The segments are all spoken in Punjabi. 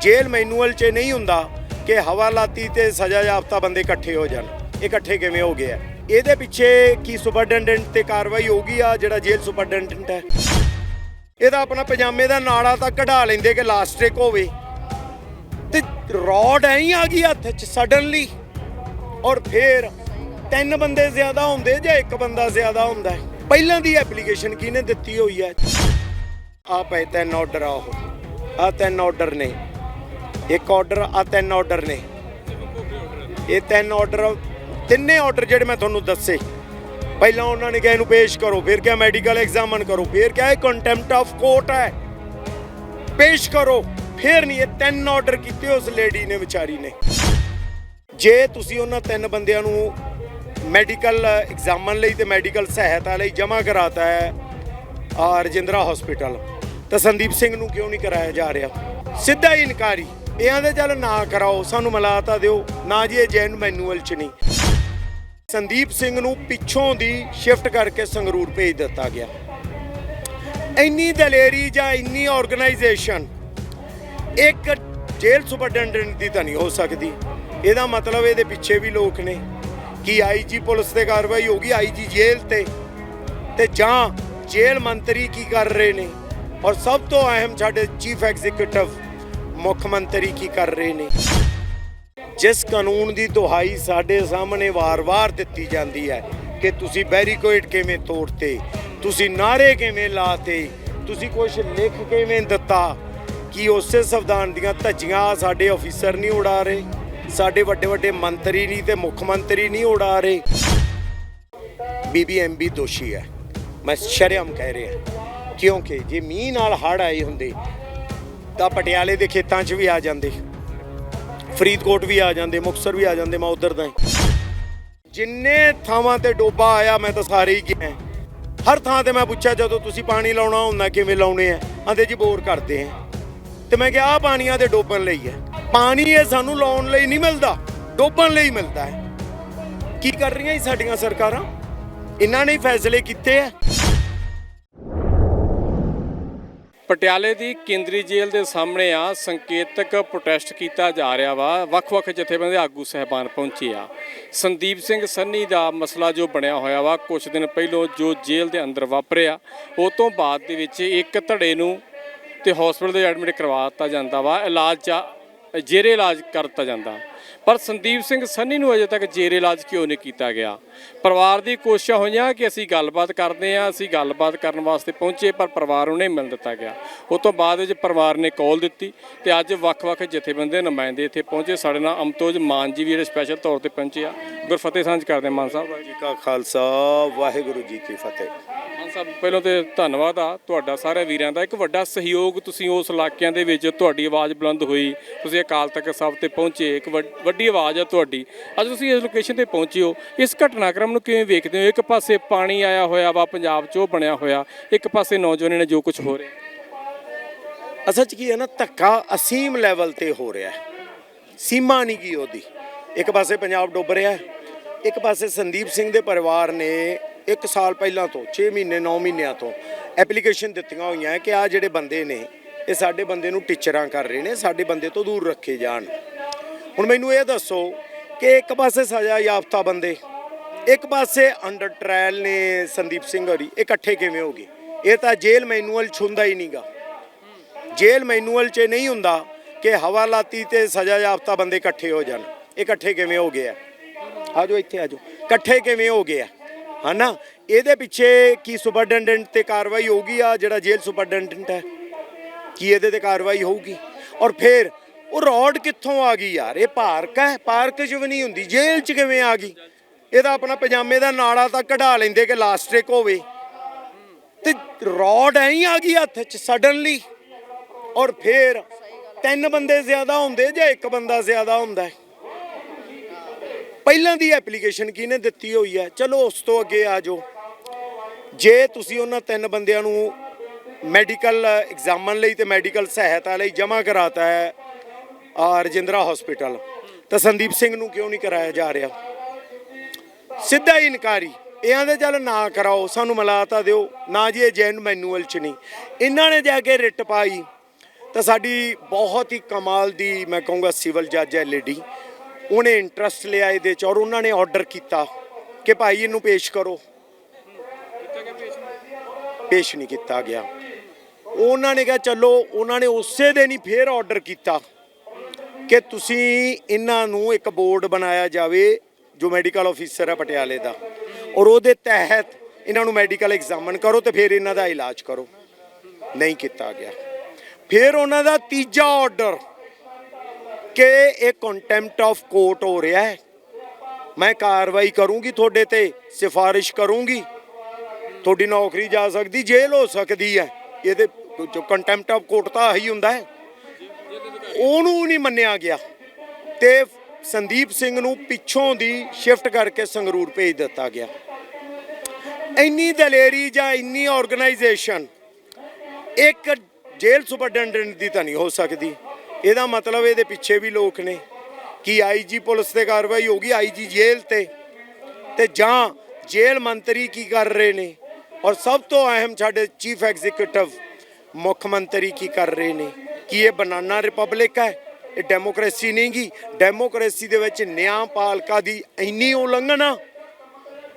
ਜੇਲ੍ਹ ਮੈਨੂਅਲ 'ਚ ਨਹੀਂ ਹੁੰਦਾ ਕਿ ਹਵਾਲਾਤੀ ਤੇ ਸਜ਼ਾ ਯਾਫਤਾ ਬੰਦੇ ਇਕੱਠੇ ਹੋ ਜਾਣ। ਇਹ ਇਕੱਠੇ ਕਿਵੇਂ ਹੋ ਗਏ ਆ? ਇਹਦੇ ਪਿੱਛੇ ਕੀ ਸੁਪਰਡੈਂਡੈਂਟ ਤੇ ਕਾਰਵਾਈ ਹੋਊਗੀ ਆ ਜਿਹੜਾ ਜੇਲ੍ਹ ਸੁਪਰਡੈਂਡੈਂਟ ਹੈ? ਇਹਦਾ ਆਪਣਾ ਪਜਾਮੇ ਦਾ ਨਾੜਾ ਤਾਂ ਕਢਾ ਲੈਂਦੇ ਕਿ ਲਾਸਟਿਕ ਹੋਵੇ। ਤੇ ਰੋਡ ਐਂ ਹੀ ਆ ਗਈ ਹੱਥ 'ਚ ਸਡਨਲੀ। ਔਰ ਫੇਰ ਤਿੰਨ ਬੰਦੇ ਜ਼ਿਆਦਾ ਹੁੰਦੇ ਜਾਂ ਇੱਕ ਬੰਦਾ ਜ਼ਿਆਦਾ ਹੁੰਦਾ ਪਹਿਲਾਂ ਦੀ ਐਪਲੀਕੇਸ਼ਨ ਕਿਹਨੇ ਦਿੱਤੀ ਹੋਈ ਹੈ? ਆ ਪਏ ਤਿੰਨ ਆਰਡਰ ਆ ਉਹ। ਆ ਤਿੰਨ ਆਰਡਰ ਨੇ। ਇੱਕ ਆਰਡਰ ਆ ਤਿੰਨ ਆਰਡਰ ਨੇ। ਇਹ ਤਿੰਨ ਆਰਡਰ ਤਿੰਨੇ ਆਰਡਰ ਜਿਹੜੇ ਮੈਂ ਤੁਹਾਨੂੰ ਦੱਸੇ। ਪਹਿਲਾਂ ਉਹਨਾਂ ਨੇ ਕਿਹਾ ਇਹਨੂੰ ਪੇਸ਼ ਕਰੋ, ਫਿਰ ਕਿਹਾ ਮੈਡੀਕਲ ਐਗਜ਼ਾਮਨ ਕਰੋ, ਫਿਰ ਕਿਹਾ ਇਹ ਕੰਟੈਂਪਟ ਆਫ ਕੋਰਟ ਹੈ। ਪੇਸ਼ ਕਰੋ, ਫਿਰ ਨਹੀਂ, ਇਹ ਤਿੰਨ ਆਰਡਰ ਕੀਤੇ ਉਸ ਲੇਡੀ ਨੇ, ਵਿਚਾਰੀ ਨੇ। ਜੇ ਤੁਸੀਂ ਉਹਨਾਂ ਤਿੰਨ ਬੰਦਿਆਂ ਨੂੰ ਮੈਡੀਕਲ ਐਗਜ਼ਾਮਨ ਲਈ ਤੇ ਮੈਡੀਕਲ ਸਹਾਇਤਾ ਲਈ ਜਮ੍ਹਾਂ ਕਰਾਤਾ ਹੈ ਆ ਰਜਿੰਦਰਾ ਹਸਪੀਟਲ ਤਾਂ ਸੰਦੀਪ ਸਿੰਘ ਨੂੰ ਕਿਉਂ ਨਹੀਂ ਕਰਾਇਆ ਜਾ ਰਿਹਾ? ਸਿੱਧਾ ਹੀ ਇਨਕਾਰੀ। ਇਹ ਦੇ ਚੱਲ ਨਾ ਕਰਾਓ, ਸਾਨੂੰ ਮਲਾਤਾ ਦਿਓ। ਨਾ ਜੀ, ਇਹ ਜੈਨ ਮੈਨੂਅਲ ਚ ਨਹੀਂ। ਸੰਦੀਪ ਸਿੰਘ ਨੂੰ ਪਿੱਛੋਂ ਦੀ ਸ਼ਿਫਟ ਕਰਕੇ ਸੰਗਰੂਰ ਭੇਜ ਦਿੱਤਾ ਗਿਆ। ਇੰਨੀ ਦਲੇਰੀ ਜਾਂ ਇੰਨੀ ਆਰਗੇਨਾਈਜੇਸ਼ਨ ਇੱਕ ਜੇਲ੍ਹ ਸੁਪਰਡੈਂਡੈਂਟ ਦੀ ਤਾਂ ਨਹੀਂ ਹੋ ਸਕਦੀ। ਇਹਦਾ ਮਤਲਬ ਇਹਦੇ ਪਿੱਛੇ ਵੀ ਲੋਕ ਨੇ ਕਿ ਆਈਜੀ ਪੁਲਿਸ ਤੇ ਕਾਰਵਾਈ ਹੋਗੀ ਆਈਜੀ ਜੇਲ੍ਹ ਤੇ। ਤੇ ਜਾਂ ਜੇਲ੍ਹ ਮੰਤਰੀ ਕੀ ਕਰ ਰਹੇ ਨੇ? ਔਰ ਸਭ ਤੋਂ ਅਹਿਮ ਸਾਡੇ ਚੀਫ ਐਗਜ਼ੀਕਿਊਟਿਵ ਮੁੱਖ ਮੰਤਰੀ ਕੀ ਕਰ ਰਹੇ ਨੇ? ਜਿਸ ਕਾਨੂੰਨ ਦੀ ਦੁਹਾਈ ਸਾਡੇ ਸਾਹਮਣੇ ਵਾਰ-ਵਾਰ ਦਿੱਤੀ ਜਾਂਦੀ ਹੈ ਕਿ ਤੁਸੀਂ ਬੈਰੀਕੇਡ ਕਿਵੇਂ ਤੋੜਤੇ, ਤੁਸੀਂ ਨਾਰੇ ਕਿਵੇਂ ਲਾਤੇ, ਤੁਸੀਂ ਕੁਝ ਲਿਖ ਕਿਵੇਂ ਦਿੱਤਾ, ਕਿ ਉਸੇ ਸੰਵਿਧਾਨ ਦੀਆਂ ਧੱਜੀਆਂ ਸਾਡੇ ਅਫੀਸਰ ਨਹੀਂ ਉਡਾ ਰਹੇ, ਸਾਡੇ ਵੱਡੇ ਵੱਡੇ ਮੰਤਰੀ ਨਹੀਂ ਤੇ ਮੁੱਖ ਮੰਤਰੀ ਨਹੀਂ ਉਡਾ ਰਹੇ। ਬੀਬੀਐਮਬੀ ਦੋਸ਼ੀ ਹੈ। ਮੈਂ ਸ਼ਰਮ ਕਹਿ ਰਿਹਾ। ਕਿਉਂਕਿ ਜੇ ਮੀਂਹ ਨਾਲ ਹੜ ਆਏ ਹੁੰਦੇ ਤਾਂ ਪਟਿਆਲੇ ਦੇ ਖੇਤਾਂ 'ਚ ਵੀ ਆ ਜਾਂਦੇ। ਫਰੀਦਕੋਟ ਵੀ ਆ ਜਾਂਦੇ, ਮੁਕਤਸਰ ਵੀ ਆ ਜਾਂਦੇ, ਮੈਂ ਉਧਰ ਦਾ ਹੀ। ਜਿੰਨੇ ਥਾਵਾਂ ਤੇ ਡੋਬਾ ਆਇਆ, ਮੈਂ ਤਾਂ ਸਾਰੇ ਹੀ ਗਿਆ ਹਰ ਥਾਂ ਤੇ ਮੈਂ ਪੁੱਛਿਆ, ਜਦੋਂ ਤੁਸੀਂ ਪਾਣੀ ਲਾਉਣਾ ਹੁੰਦਾ ਕਿਵੇਂ ਲਾਉਣੇ ਆ? ਆਂਦੇ, ਜੀ, ਬੋਰ ਕਰਦੇ ਆ। ਤੇ ਮੈਂ ਕਿਹਾ ਆ ਪਾਣੀਆਂ ਦੇ ਡੋਬਣ ਲਈ ਹੈ। ਪਾਣੀ ਇਹ ਸਾਨੂੰ ਲਾਉਣ ਲਈ ਨਹੀਂ ਮਿਲਦਾ, ਡੋਬਣ ਲਈ ਮਿਲਦਾ ਹੈ। ਕੀ ਕਰ ਰਹੀਆਂ ਇਹ ਸਾਡੀਆਂ ਸਰਕਾਰਾਂ? ਇਹਨਾਂ ਨੇ ਫੈਸਲੇ ਕੀਤੇ ਆ। ਪਟਿਆਲੇ ਦੀ ਕੇਂਦਰੀ ਜੇਲ੍ਹ ਦੇ ਸਾਹਮਣੇ ਆ, ਸੰਕੇਤਕ ਪ੍ਰੋਟੈਸਟ ਕੀਤਾ ਜਾ ਰਿਹਾ ਵਾ। ਵੱਖ-ਵੱਖ ਜਥੇਬੰਦੀ ਆਗੂ ਸਹਿਬਾਨ ਪਹੁੰਚੇ ਆ। ਸੰਦੀਪ ਸਿੰਘ ਸੰਨੀ ਦਾ ਮਸਲਾ ਜੋ ਬਣਿਆ ਹੋਇਆ ਵਾ ਕੁਝ ਦਿਨ ਪਹਿਲਾਂ ਜੋ ਜੇਲ੍ਹ ਦੇ ਅੰਦਰ ਵਾਪਰਿਆ, ਉਹ ਤੋਂ ਬਾਅਦ ਦੇ ਵਿੱਚ ਇੱਕ ਧੜੇ ਨੂੰ ਤੇ ਹਸਪੀਟਲ ਦੇ ਐਡਮਿਟ ਕਰਵਾ ਦਿੱਤਾ ਜਾਂਦਾ ਵਾ। ਇਲਾਜ ਚ, ਜੇਰੇ ਇਲਾਜ ਕਰ ਦਿੱਤਾ ਜਾਂਦਾ। ਪਰ ਸੰਦੀਪ ਸਿੰਘ ਸੰਨੀ ਨੂੰ ਅਜੇ ਤੱਕ ਜੇਰੇ ਇਲਾਜ ਕਿਉਂ ਨਹੀਂ ਕੀਤਾ ਗਿਆ? ਪਰਿਵਾਰ ਦੀ ਕੋਸ਼ਿਸ਼ਾਂ ਹੋਈਆਂ ਕਿ ਅਸੀਂ ਗੱਲਬਾਤ ਕਰਦੇ ਹਾਂ, ਅਸੀਂ ਗੱਲਬਾਤ ਕਰਨ ਵਾਸਤੇ ਪਹੁੰਚੇ, ਪਰ ਪਰਿਵਾਰ ਨੂੰ ਨਹੀਂ ਮਿਲ ਦਿੱਤਾ ਗਿਆ। ਉਸ ਤੋਂ ਬਾਅਦ ਵਿੱਚ ਪਰਿਵਾਰ ਨੇ ਕਾਲ ਦਿੱਤੀ ਤੇ ਅੱਜ ਵੱਖ-ਵੱਖ ਜਥੇਬੰਦੀਆਂ ਨੁਮਾਇੰਦੇ ਇੱਥੇ ਪਹੁੰਚੇ। ਸਾਡੇ ਨਾਲ ਅਮਤੋਜ ਮਾਨ ਜੀ ਵੀ ਜਿਹੜੇ ਸਪੈਸ਼ਲ ਤੌਰ ਤੇ ਪਹੁੰਚੇ ਆ। ਗੁਰਫਤਿਹ ਸਾਂਝ ਕਰਦੇ ਮਾਨ ਸਾਹਿਬ। ਜੀ ਕਾ ਖਾਲਸਾ, ਵਾਹਿਗੁਰੂ ਜੀ ਕੀ ਫਤਿਹ। ਮਾਨ ਸਾਹਿਬ ਪਹਿਲਾਂ ਤੇ ਧੰਨਵਾਦ ਆ ਤੁਹਾਡਾ ਸਾਰੇ ਵੀਰਾਂ ਦਾ। ਇੱਕ ਵੱਡਾ ਸਹਿਯੋਗ ਤੁਸੀਂ ਉਸ ਇਲਾਕਿਆਂ ਦੇ ਵਿੱਚ ਤੁਹਾਡੀ ਆਵਾਜ਼ ਬੁਲੰਦ ਹੋਈ। ਤੁਸੀਂ ਅਕਾਲ ਤਖਤ ਸਾਹਿਬ ਤੇ ਪਹੁੰਚੇ, ਇੱਕ ਵੱਡ- ਵੱਡੀ ਆਵਾਜ਼ ਆ ਤੁਹਾਡੀ। ਅੱਜ ਤੁਸੀਂ ਇਸ ਲੋਕੇਸ਼ਨ ਤੇ ਪਹੁੰਚੇ ਹੋ। ਇਸ ਘਟਨਾਕ੍ਰਮ ਨੂੰ ਕਿਵੇਂ ਵੇਖਦੇ ਹੋ? ਇੱਕ ਪਾਸੇ ਪਾਣੀ ਆਇਆ ਹੋਇਆ ਵਾ ਪੰਜਾਬ 'ਚ, ਉਹ ਬਣਿਆ ਹੋਇਆ। ਇੱਕ ਪਾਸੇ ਨੌਜਵਾਨਾਂ ਨੇ ਜੋ ਕੁਝ ਹੋ ਰਿਹਾ। ਅਸਲ 'ਚ ਕੀ ਹੈ ਨਾ, ਧੱਕਾ ਅਸੀਮ ਲੈਵਲ ਤੇ ਹੋ ਰਿਹਾ ਹੈ। ਸੀਮਾ ਨਹੀਂ ਕੀ ਉਹਦੀ। ਇੱਕ ਪਾਸੇ ਪੰਜਾਬ ਡੁੱਬ ਰਿਹਾ ਹੈ। ਇੱਕ ਪਾਸੇ ਸੰਦੀਪ ਸਿੰਘ ਦੇ ਪਰਿਵਾਰ ਨੇ ਇੱਕ ਸਾਲ ਪਹਿਲਾਂ ਤੋਂ 6 ਮਹੀਨੇ 9 ਮਹੀਨਿਆਂ ਤੋਂ ਐਪਲੀਕੇਸ਼ਨ ਦਿੱਤੀਆਂ ਹੋਈਆਂ ਹੈ ਕਿ ਆ ਜਿਹੜੇ ਬੰਦੇ ਨੇ, ਇਹ ਸਾਡੇ ਬੰਦੇ ਨੂੰ ਟੀਚਰਾਂ ਕਰ ਰਹੇ ਨੇ, ਸਾਡੇ ਬੰਦੇ ਤੋਂ ਦੂਰ ਰੱਖੇ ਜਾਣ। ਹੁਣ ਮੈਨੂੰ ਇਹ ਦੱਸੋ ਕਿ ਇੱਕ ਪਾਸੇ ਸਜ਼ਾ ਯਾਫਤਾ ਬੰਦੇ, ਇੱਕ ਪਾਸੇ ਅੰਡਰ ਟ੍ਰਾਇਲ ਨੇ ਸੰਦੀਪ ਸਿੰਘ ਹੋਰੀ, ਇਹ ਇਕੱਠੇ ਕਿਵੇਂ ਹੋ ਗਏ? ਇਹ ਤਾਂ ਜੇਲ੍ਹ ਮੈਨੂਅਲ ਚ ਹੁੰਦਾ ਹੀ ਨਹੀਂਗਾ। ਜੇਲ੍ਹ ਮੈਨੂਅਲ 'ਚ ਨਹੀਂ ਹੁੰਦਾ ਕਿ ਹਵਾਲਾਤੀ ਤੇ ਸਜ਼ਾ ਯਾਫਤਾ ਬੰਦੇ ਇਕੱਠੇ ਹੋ ਜਾਣ। ਇਹ ਇਕੱਠੇ ਕਿਵੇਂ ਹੋ ਗਏ ਆ? ਆਜੋ ਇੱਥੇ ਆਜੋ ਇਕੱਠੇ ਕਿਵੇਂ ਹੋ ਗਏ ਆ? ਹਨਾ? ਇਹਦੇ ਪਿੱਛੇ ਕੀ ਸੁਪਰਡੈਂਡੈਂਟ ਤੇ ਕਾਰਵਾਈ ਹੋਊਗੀ ਆ ਜਿਹੜਾ ਜੇਲ੍ਹ ਸੁਪਰਡੈਂਡੈਂਟ ਹੈ? ਕੀ ਇਹਦੇ ਤੇ ਕਾਰਵਾਈ ਹੋਊਗੀ? ਔਰ ਫਿਰ ਉਹ ਰੋਡ ਕਿੱਥੋਂ ਆ ਗਈ ਯਾਰ? ਇਹ ਪਾਰਕ ਹੈ? ਪਾਰਕ 'ਚ ਵੀ ਨਹੀਂ ਹੁੰਦੀ। ਜੇਲ੍ਹ 'ਚ ਕਿਵੇਂ ਆ ਗਈ? ਇਹਦਾ ਆਪਣਾ ਪਜਾਮੇ ਦਾ ਨਾੜਾ ਤਾਂ ਕਢਾ ਲੈਂਦੇ ਕਿ ਲਾਸਟਿਕ ਹੋਵੇ। ਤੇ ਰੋਡ ਐਂ ਹੀ ਆ ਗਈ ਹੱਥ 'ਚ ਸਡਨਲੀ ਔਰ ਫਿਰ ਤਿੰਨ ਬੰਦੇ ਜ਼ਿਆਦਾ ਹੁੰਦੇ ਜਾਂ ਇੱਕ ਬੰਦਾ ਜ਼ਿਆਦਾ ਹੁੰਦਾ ਹੈ? ਪਹਿਲਾਂ ਦੀ ਐਪਲੀਕੇਸ਼ਨ ਕਿਹਨੇ ਦਿੱਤੀ ਹੋਈ ਹੈ? ਚਲੋ ਉਸ ਤੋਂ ਅੱਗੇ ਆ ਜਾਓ। ਜੇ ਤੁਸੀਂ ਉਹਨਾਂ ਤਿੰਨ ਬੰਦਿਆਂ ਨੂੰ ਮੈਡੀਕਲ ਐਗਜ਼ਾਮਨ ਲਈ ਤੇ ਮੈਡੀਕਲ ਸਹਾਇਤਾ ਲਈ ਜਮ੍ਹਾਂ ਕਰਾਤਾ ਹੈ ਆ ਰਜਿੰਦਰਾ ਹਸਪੀਟਲ ਤਾਂ ਸੰਦੀਪ ਸਿੰਘ ਨੂੰ ਕਿਉਂ ਨਹੀਂ ਕਰਾਇਆ ਜਾ ਰਿਹਾ? ਸਿੱਧਾ ਹੀ ਇਨਕਾਰੀ। ਇਹ ਆਂਦੇ ਚੱਲ ਨਾ ਕਰਾਓ, ਸਾਨੂੰ ਮਲਾਤਾ ਦਿਓ। ਨਾ ਜੀ, ਇਹ ਜੈਨ ਮੈਨੂਅਲ ਚ ਨਹੀਂ। ਇਹਨਾਂ ਨੇ ਜਾ ਕੇ ਰਿਟ ਪਾਈ। ਤਾਂ ਸਾਡੀ ਬਹੁਤ ਹੀ ਕਮਾਲ ਦੀ, ਮੈਂ ਕਹੂੰਗਾ ਸਿਵਲ ਜੱਜ ਹੈ ਲੇਡੀ ਉਹਨੇ ਇੰਟਰਸਟ ਲਿਆ ਇਹਦੇ ਚ ਔਰ ਉਹਨਾਂ ਨੇ ਆਰਡਰ ਕੀਤਾ ਕਿ ਭਾਈ ਇਹਨੂੰ ਪੇਸ਼ ਕਰੋ। ਪੇਸ਼ ਨਹੀਂ ਕੀਤਾ ਗਿਆ। ਉਹਨਾਂ ਨੇ ਕਿਹਾ, ਚਲੋ। ਉਹਨਾਂ ਨੇ ਉਸੇ ਦਿਨ ਹੀ ਫੇਰ ਆਰਡਰ ਕੀਤਾ ਕਿ ਤੁਸੀਂ ਇਹਨਾਂ ਨੂੰ ਇੱਕ ਬੋਰਡ ਬਣਾਇਆ ਜਾਵੇ ਜੋ ਮੈਡੀਕਲ ਅਫੀਸਰ ਹੈ ਪਟਿਆਲੇ ਦਾ। ਔਰ ਉਹਦੇ ਤਹਿਤ ਇਹਨਾਂ ਨੂੰ ਮੈਡੀਕਲ ਐਗਜ਼ਾਮਨ ਕਰੋ ਤੇ ਫਿਰ ਇਹਨਾਂ ਦਾ ਇਲਾਜ ਕਰੋ। ਨਹੀਂ ਕੀਤਾ ਗਿਆ। ਫਿਰ ਉਹਨਾਂ ਦਾ ਤੀਜਾ ਆਰਡਰ ਕਿ ਇਹ ਕੰਟੈਂਪਟ ਆਫ ਕੋਰਟ ਹੋ ਰਿਹਾ ਹੈ। ਮੈਂ ਕਾਰਵਾਈ ਕਰੂੰਗੀ ਤੁਹਾਡੇ ਤੇ, ਸਿਫਾਰਿਸ਼ ਕਰੂੰਗੀ। ਤੁਹਾਡੀ ਨੌਕਰੀ ਜਾ ਸਕਦੀ, ਜੇਲ੍ਹ ਹੋ ਸਕਦੀ ਹੈ। ਇਹਦੇ ਜੋ ਕੰਟੈਂਪਟ ਆਫ ਕੋਰਟ ਤਾਂ ਆਹੀ ਹੁੰਦਾ ਹੈ। ਉਹਨੂੰ ਨਹੀਂ ਮੰਨਿਆ ਗਿਆ। ਤੇ ਸੰਦੀਪ ਸਿੰਘ ਨੂੰ ਪਿੱਛੋਂ ਦੀ ਸ਼ਿਫਟ ਕਰਕੇ ਸੰਗਰੂਰ ਭੇਜ ਦਿੱਤਾ ਗਿਆ। ਇੰਨੀ ਦਲੇਰੀ ਜਾਂ ਇੰਨੀ ਆਰਗੇਨਾਈਜੇਸ਼ਨ ਇੱਕ ਜੇਲ੍ਹ ਸੁਪਰਡੈਂਡੈਂਟ ਦੀ ਤਾਂ ਨਹੀਂ ਹੋ ਸਕਦੀ। ਇਹਦਾ ਮਤਲਬ ਇਹਦੇ ਪਿੱਛੇ ਵੀ ਲੋਕ ਨੇ ਕਿ ਆਈਜੀ ਪੁਲਿਸ ਤੇ ਕਾਰਵਾਈ ਹੋਗੀ ਆਈਜੀ ਜੇਲ੍ਹ ਤੇ। ਤੇ ਜਾਂ ਜੇਲ੍ਹ ਮੰਤਰੀ ਕੀ ਕਰ ਰਹੇ ਨੇ? ਔਰ ਸਭ ਤੋਂ ਅਹਿਮ ਸਾਡੇ ਚੀਫ ਐਗਜ਼ੀਕਿਊਟਿਵ ਮੁੱਖ ਮੰਤਰੀ ਕੀ ਕਰ ਰਹੇ ਨੇ? ਕੀ ਇਹ ਬਨਾਨਾ ਰਿਪਬਲਿਕ ਹੈ? ਇਹ ਡੈਮੋਕ੍ਰੇਸੀ ਨਹੀਂ ਗੀ। ਡੈਮੋਕ੍ਰੇਸੀ ਦੇ ਵਿੱਚ ਨਿਆਂ ਨਿਆਂਪਾਲਕਾ ਦੀ ਇੰਨੀ ਉਲੰਘਣਾ।